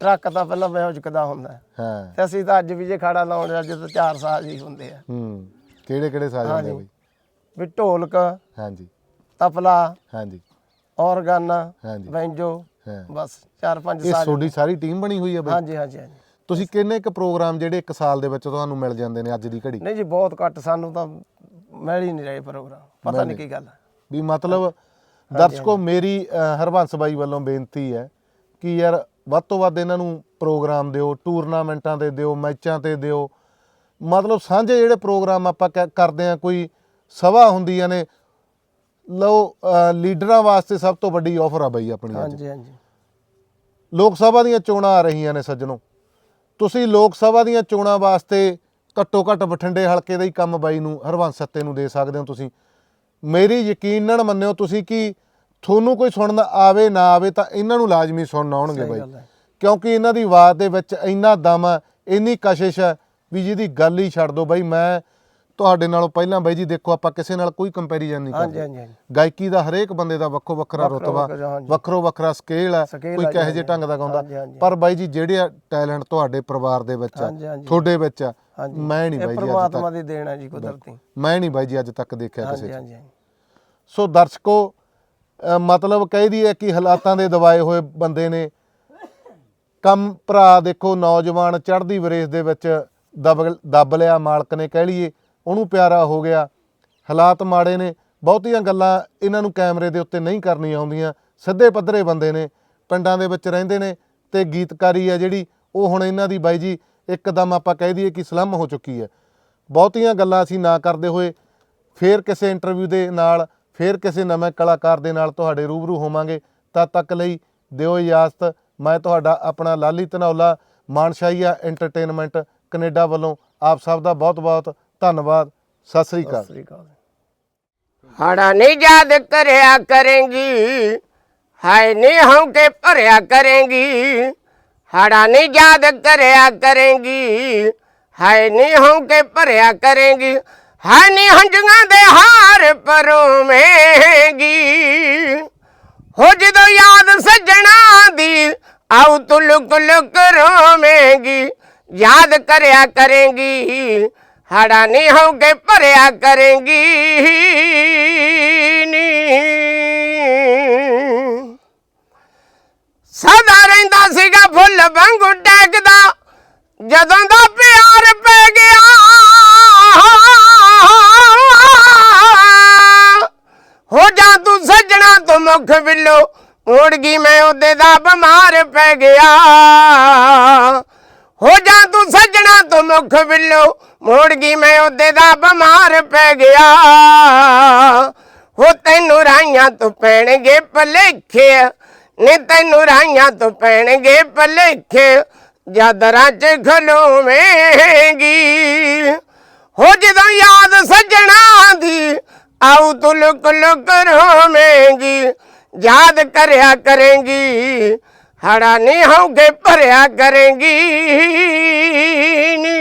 ਟਰੱਕ ਤਾਂ ਪਹਿਲਾਂ ਬੇਹੋਜਕਦਾ ਹੁੰਦਾ। ਹੈ। ਹਾਂ ਤੇ ਅਸੀਂ ਤਾਂ ਅੱਜ ਵੀ ਜੇ ਖਾੜਾ ਲਾਉਣ ਅੱਜ ਤਾਂ 4 ਸਾਲ ਹੀ ਹੁੰਦੇ ਆ। ਹੂੰ। ਕਿਹੜੇ ਕਿਹੜੇ ਸਾਜ਼ ਹੁੰਦੇ ਆ ਬਾਈ? ਵੀ ਢੋਲਕ ਹਾਂਜੀ ਤਪਲਾ ਹਾਂਜੀ ਔਰਗਨ ਹਾਂਜੀ। ਹਾਂ। ਬਸ 4-5 ਇਹ ਸਾਲ ਤੁਹਾਡੀ ਸਾਰੀ ਟੀਮ ਬਣੀ ਹੋਈ ਹੈ ਬਾਈ? ਹਾਂਜੀ ਹਾਂਜੀ ਹਾਂਜੀ। ਤੁਸੀਂ ਕਿੰਨੇ ਕੁ ਪ੍ਰੋਗਰਾਮ ਜਿਹੜੇ ਇੱਕ ਸਾਲ ਦੇ ਵਿੱਚ ਤੁਹਾਨੂੰ ਮਿਲ ਜਾਂਦੇ ਨੇ ਅੱਜ ਦੀ ਘੜੀ? ਨਹੀਂ ਜੀ ਬਹੁਤ ਘੱਟ ਸਾਨੂੰ ਤਾਂ ਮਿਲ ਹੀ ਨਹੀਂ ਰਹੇ ਪ੍ਰੋਗਰਾਮ ਪਤਾ ਨਹੀਂ ਕੀ ਗੱਲ ਹੈ ਵੀ ਮਤਲਬ ਦਰਸ਼ਕੋ ਮੇਰੀ ਅ, ਹਰਬੰਸ ਬਾਈ ਵੱਲੋਂ ਬੇਨਤੀ ਹੈ ਕਿ ਯਾਰ ਵੱਧ ਤੋਂ ਵੱਧ ਇਹਨਾਂ ਨੂੰ ਪ੍ਰੋਗਰਾਮ ਦਿਓ ਟੂਰਨਾਮੈਂਟਾਂ ਤੇ ਦਿਓ ਮੈਚਾਂ ਤੇ ਦਿਓ। ਮਤਲਬ ਸਾਂਝੇ ਜਿਹੜੇ ਪ੍ਰੋਗਰਾਮ ਆਪਾਂ ਕ- ਕਰਦੇ ਆ ਕੋਈ ਸਭਾ ਹੁੰਦੀਆਂ ਨੇ ਲਓ ਲੀਡਰਾਂ ਵਾਸਤੇ ਸਭ ਤੋਂ ਵੱਡੀ ਆਫਰ ਆ ਬਾਈ ਆਪਣੀ ਅੱਜ। ਹਾਂਜੀ ਹਾਂਜੀ। ਲੋਕ ਸਭਾ ਦੀਆਂ ਚੋਣਾਂ ਆ ਰਹੀਆਂ ਨੇ ਸੱਜਣੋ। ਤੁਸੀਂ ਲੋਕ ਸਭਾ ਦੀਆਂ ਚੋਣਾਂ ਵਾਸਤੇ ਘੱਟੋ ਘੱਟ ਬਠਿੰਡੇ ਹਲਕੇ ਦਾ ਹੀ ਕੰਮ ਬਾਈ ਨੂੰ ਹਰਵੰਸ ਸੱਤੇ ਨੂੰ ਦੇ ਸਕਦੇ ਹੋ ਤੁਸੀਂ। ਮੇਰੀ ਯਕੀਨਨ ਮੰਨਿਓ ਤੁਸੀਂ ਕਿ ਤੁਹਾਨੂੰ ਕੋਈ ਸੁਣਨ ਆਵੇ ਨਾ ਆਵੇ ਤਾਂ ਇਹਨਾਂ ਨੂੰ ਲਾਜ਼ਮੀ ਸੁਣਨ ਆਉਣਗੇ ਸਹੀ ਬਾਈ। ਗੱਲ ਹੈ। ਕਿਉਂਕਿ ਇਹਨਾਂ ਦੀ ਆਵਾਜ਼ ਦੇ ਵਿੱਚ ਇੰਨਾ ਦਮ ਹੈ ਇੰਨੀ ਕਸ਼ਿਸ਼ ਹੈ ਵੀ ਜਿਹਦੀ ਗੱਲ ਹੀ ਛੱਡ ਦਿਓ। ਬਾਈ ਮੈਂ ਤੁਹਾਡੇ ਨਾਲੋਂ ਪਹਿਲਾਂ ਬਾਈ ਜੀ ਦੇਖੋ ਆਪਾਂ ਕਿਸੇ ਨਾਲ ਕੋਈ ਕੰਪੈਰੀਜ਼ਨ ਨਹੀਂ ਹਾਂਜੀ ਕਰਦੇ। ਹਾਂਜੀ ਹਾਂਜੀ। ਗਾਇਕੀ ਦਾ ਹਰੇਕ ਬੰਦੇ ਦਾ ਵੱਖੋ ਵੱਖਰਾ ਵੱਖਰਾ ਰੁਤਬਾ ਵੱਖਰਾ, ਹਾਂਜੀ। ਵੱਖਰੋ ਵੱਖਰਾ ਸਕੇਲ ਹੈ ਕੋਈ ਆ ਕਿਹੋ ਜੀ, ਢੰਗ ਦਾ ਗਾਉਂਦਾ। ਹਾਂਜੀ। ਪਰ ਬਾਈ ਜੀ ਜਿਹੜੇ ਟੈਲੈਂਟ ਤੁਹਾਡੇ ਪਰਿਵਾਰ ਦੇ ਵਿੱਚ ਆ ਹਾਂਜੀ, ਹਾਂਜੀ। ਤੁਹਾਡੇ ਵਿੱਚ ਆ ਹਾਂਜੀ। ਮੈਂ ਨਹੀਂ ਇਹ ਬਾਈ ਜੀ ਅੱਜ ਪ੍ਰਮਾਤਮਾ ਤੱਕ ਦੀ ਦੇਣ ਹੈ ਜੀ ਕੁਦਰਤੀ। ਮੈਂ ਨਹੀਂ ਬਾਈ ਜੀ ਅੱਜ ਤੱਕ ਦੇਖਿਆ ਕਿਸੇ ਹਾਂਜੀ 'ਚ। ਹਾਂਜੀ ਹਾਂਜੀ। ਸੋ ਦਰਸ਼ਕੋ ਅ, ਮਤਲਬ ਕਹਿ ਦਈਏ ਕਿ ਹਾਲਾਤਾਂ ਦੇ ਦਬਾਏ ਹੋਏ ਬੰਦੇ ਨੇ। ਕੰਮ ਭਰਾ ਦੇਖੋ ਨੌਜਵਾਨ ਚੜ੍ਹਦੀ ਵਰੇਸ ਦੇ ਵਿੱਚ ਦਬ ਦੱਬ ਲਿਆ ਮਾਲਕ ਨੇ ਕਹਿ ਲਈਏ। ਉਹਨੂੰ ਪਿਆਰਾ ਹੋ ਗਿਆ। ਹਾਲਾਤ ਮਾੜੇ ਨੇ। ਬਹੁਤੀਆਂ ਗੱਲਾਂ ਇਹਨਾਂ ਨੂੰ ਕੈਮਰੇ ਦੇ ਉੱਤੇ ਨਹੀਂ ਕਰਨੀਆਂ ਆਉਂਦੀਆਂ ਸਿੱਧੇ ਪੱਧਰੇ ਬੰਦੇ ਨੇ। ਪਿੰਡਾਂ ਦੇ ਵਿੱਚ ਰਹਿੰਦੇ ਨੇ ਤੇ ਗੀਤਕਾਰੀ ਆ ਜਿਹੜੀ, ਉਹ ਹੁਣ ਇਹਨਾਂ ਦੀ ਬਾਈ ਜੀ ਇੱਕਦਮ ਆਪਾਂ ਕਹਿ ਦਈਏ ਕਿ ਸਲਮ ਹੋ ਚੁੱਕੀ ਹੈ। ਬਹੁਤੀਆਂ ਗੱਲਾਂ ਅਸੀਂ ਨਾ ਕਰਦੇ ਹੋਏ ਫੇਰ ਕਿਸੇ ਇੰਟਰਵਿਊ ਦੇ ਨਾਲ, ਫੇਰ ਕਿਸੇ ਨਵੇਂ ਕਲਾਕਾਰ ਦੇ ਨਾਲ ਤੁਹਾਡੇ ਰੂਬਰੂ ਹੋਵਾਂਗੇ। ਤਦ ਤੱਕ ਲਈ ਦਿਓ ਇਜਾਜ਼ਤ। ਮੈਂ ਤੁਹਾਡਾ ਆਪਣਾ ਲਾਲੀ ਧਨੌਲਾ, ਮਾਨਸ਼ਾਹੀਆ ਐਂਟਰਟੇਨਮੈਂਟ ਕੈਨੇਡਾ ਵੱਲੋਂ ਆਪ ਸਭ ਦਾ ਬਹੁਤ ਬਹੁਤ ਧੰਨਵਾਦ ਸਤਿ ਸ੍ਰੀ ਅਕਾਲ। ਸਤਿ ਸ੍ਰੀ ਅਕਾਲ ਹੜਾ ਨਹੀਂ ਯਾਦ ਕਰਿਆ ਕਰੇਂਗੀ ਹਾਏ ਨੀ ਹਉ ਕੇ ਭਰਿਆ ਕਰੇਂਗੀ। ਹੜਾ ਨਹੀਂ ਯਾਦ ਕਰਿਆ ਕਰੇਂਗੀ ਹਾਏ ਨੀ ਹਉ ਕੇ ਭਰਿਆ ਕਰੇਂਗੀ। ਹਾਏ ਨੀ ਹੰਝੂਆਂ ਦੇ ਹਾਰ ਪਰੋਵੇਂਗੀ। ਹੋ ਜਦੋਂ ਯਾਦ ਸੱਜਣਾ ਦੀ ਆਉ ਤੂੰ ਲੁਕ ਲੁਕ ਰੋਵੇਂਗੀ। ਯਾਦ ਕਰਿਆ ਕਰੇਂਗੀ ਹੜਾ ਨਹੀਂ ਹੋ ਭਰਿਆ ਕਰੇਗੀ ਨੀ। ਸਦਾ ਰਹਿੰਦਾ ਸੀਗਾ ਫੁੱਲ ਵਾਂਗੂ ਡੈਗਦਾ ਜਦੋਂ ਦਾ ਪਿਆਰ ਪੈ ਗਿਆ। ਹੋ ਜਾ ਤੂੰ ਸੱਜਣਾ ਤੂੰ ਮੁਖ ਬਿੱਲੋ, ਉੜ ਗਈ ਮੈਂ ਉਹਦੇ ਦਾ ਬਿਮਾਰ ਪੈ ਗਿਆ। ਹੋ ਜਾ ਤੂੰ ਸੱਜਣਾ ਤੂੰ ਮੁਖ ਬਿੱਲੋ। ਮੋੜ ਗਈ ਮੈਂ ਉਹਦੇ ਦਾ ਬਿਮਾਰ ਪੈ ਗਿਆ। ਹੋ ਤੈਨੂੰ ਰਾਈਆਂ ਤੋਂ ਪੈਣਗੇ ਭਲੇਖੇ। ਨੀ ਤੈਨੂੰ ਰਾਈਆਂ ਤੋਂ ਪੈਣਗੇ ਭਲੇਖੇ। ਜਦਰਾਂ ਚ ਖਲੋਵੇਂਗੀ। ਹੋ ਜਦੋਂ ਯਾਦ ਸੱਜਣਾ ਦੀ, ਆਉ ਤੂੰ ਲੁਕ ਲੁਕ ਰੋਵੇਂਗੀ। ਯਾਦ ਕਰਿਆ ਕਰੇਂਗੀ। ਹੜਾ ਨਹੀਂ ਹੋਗੇ ਭਰਿਆ ਕਰੇਂਗੀ ਨੀ।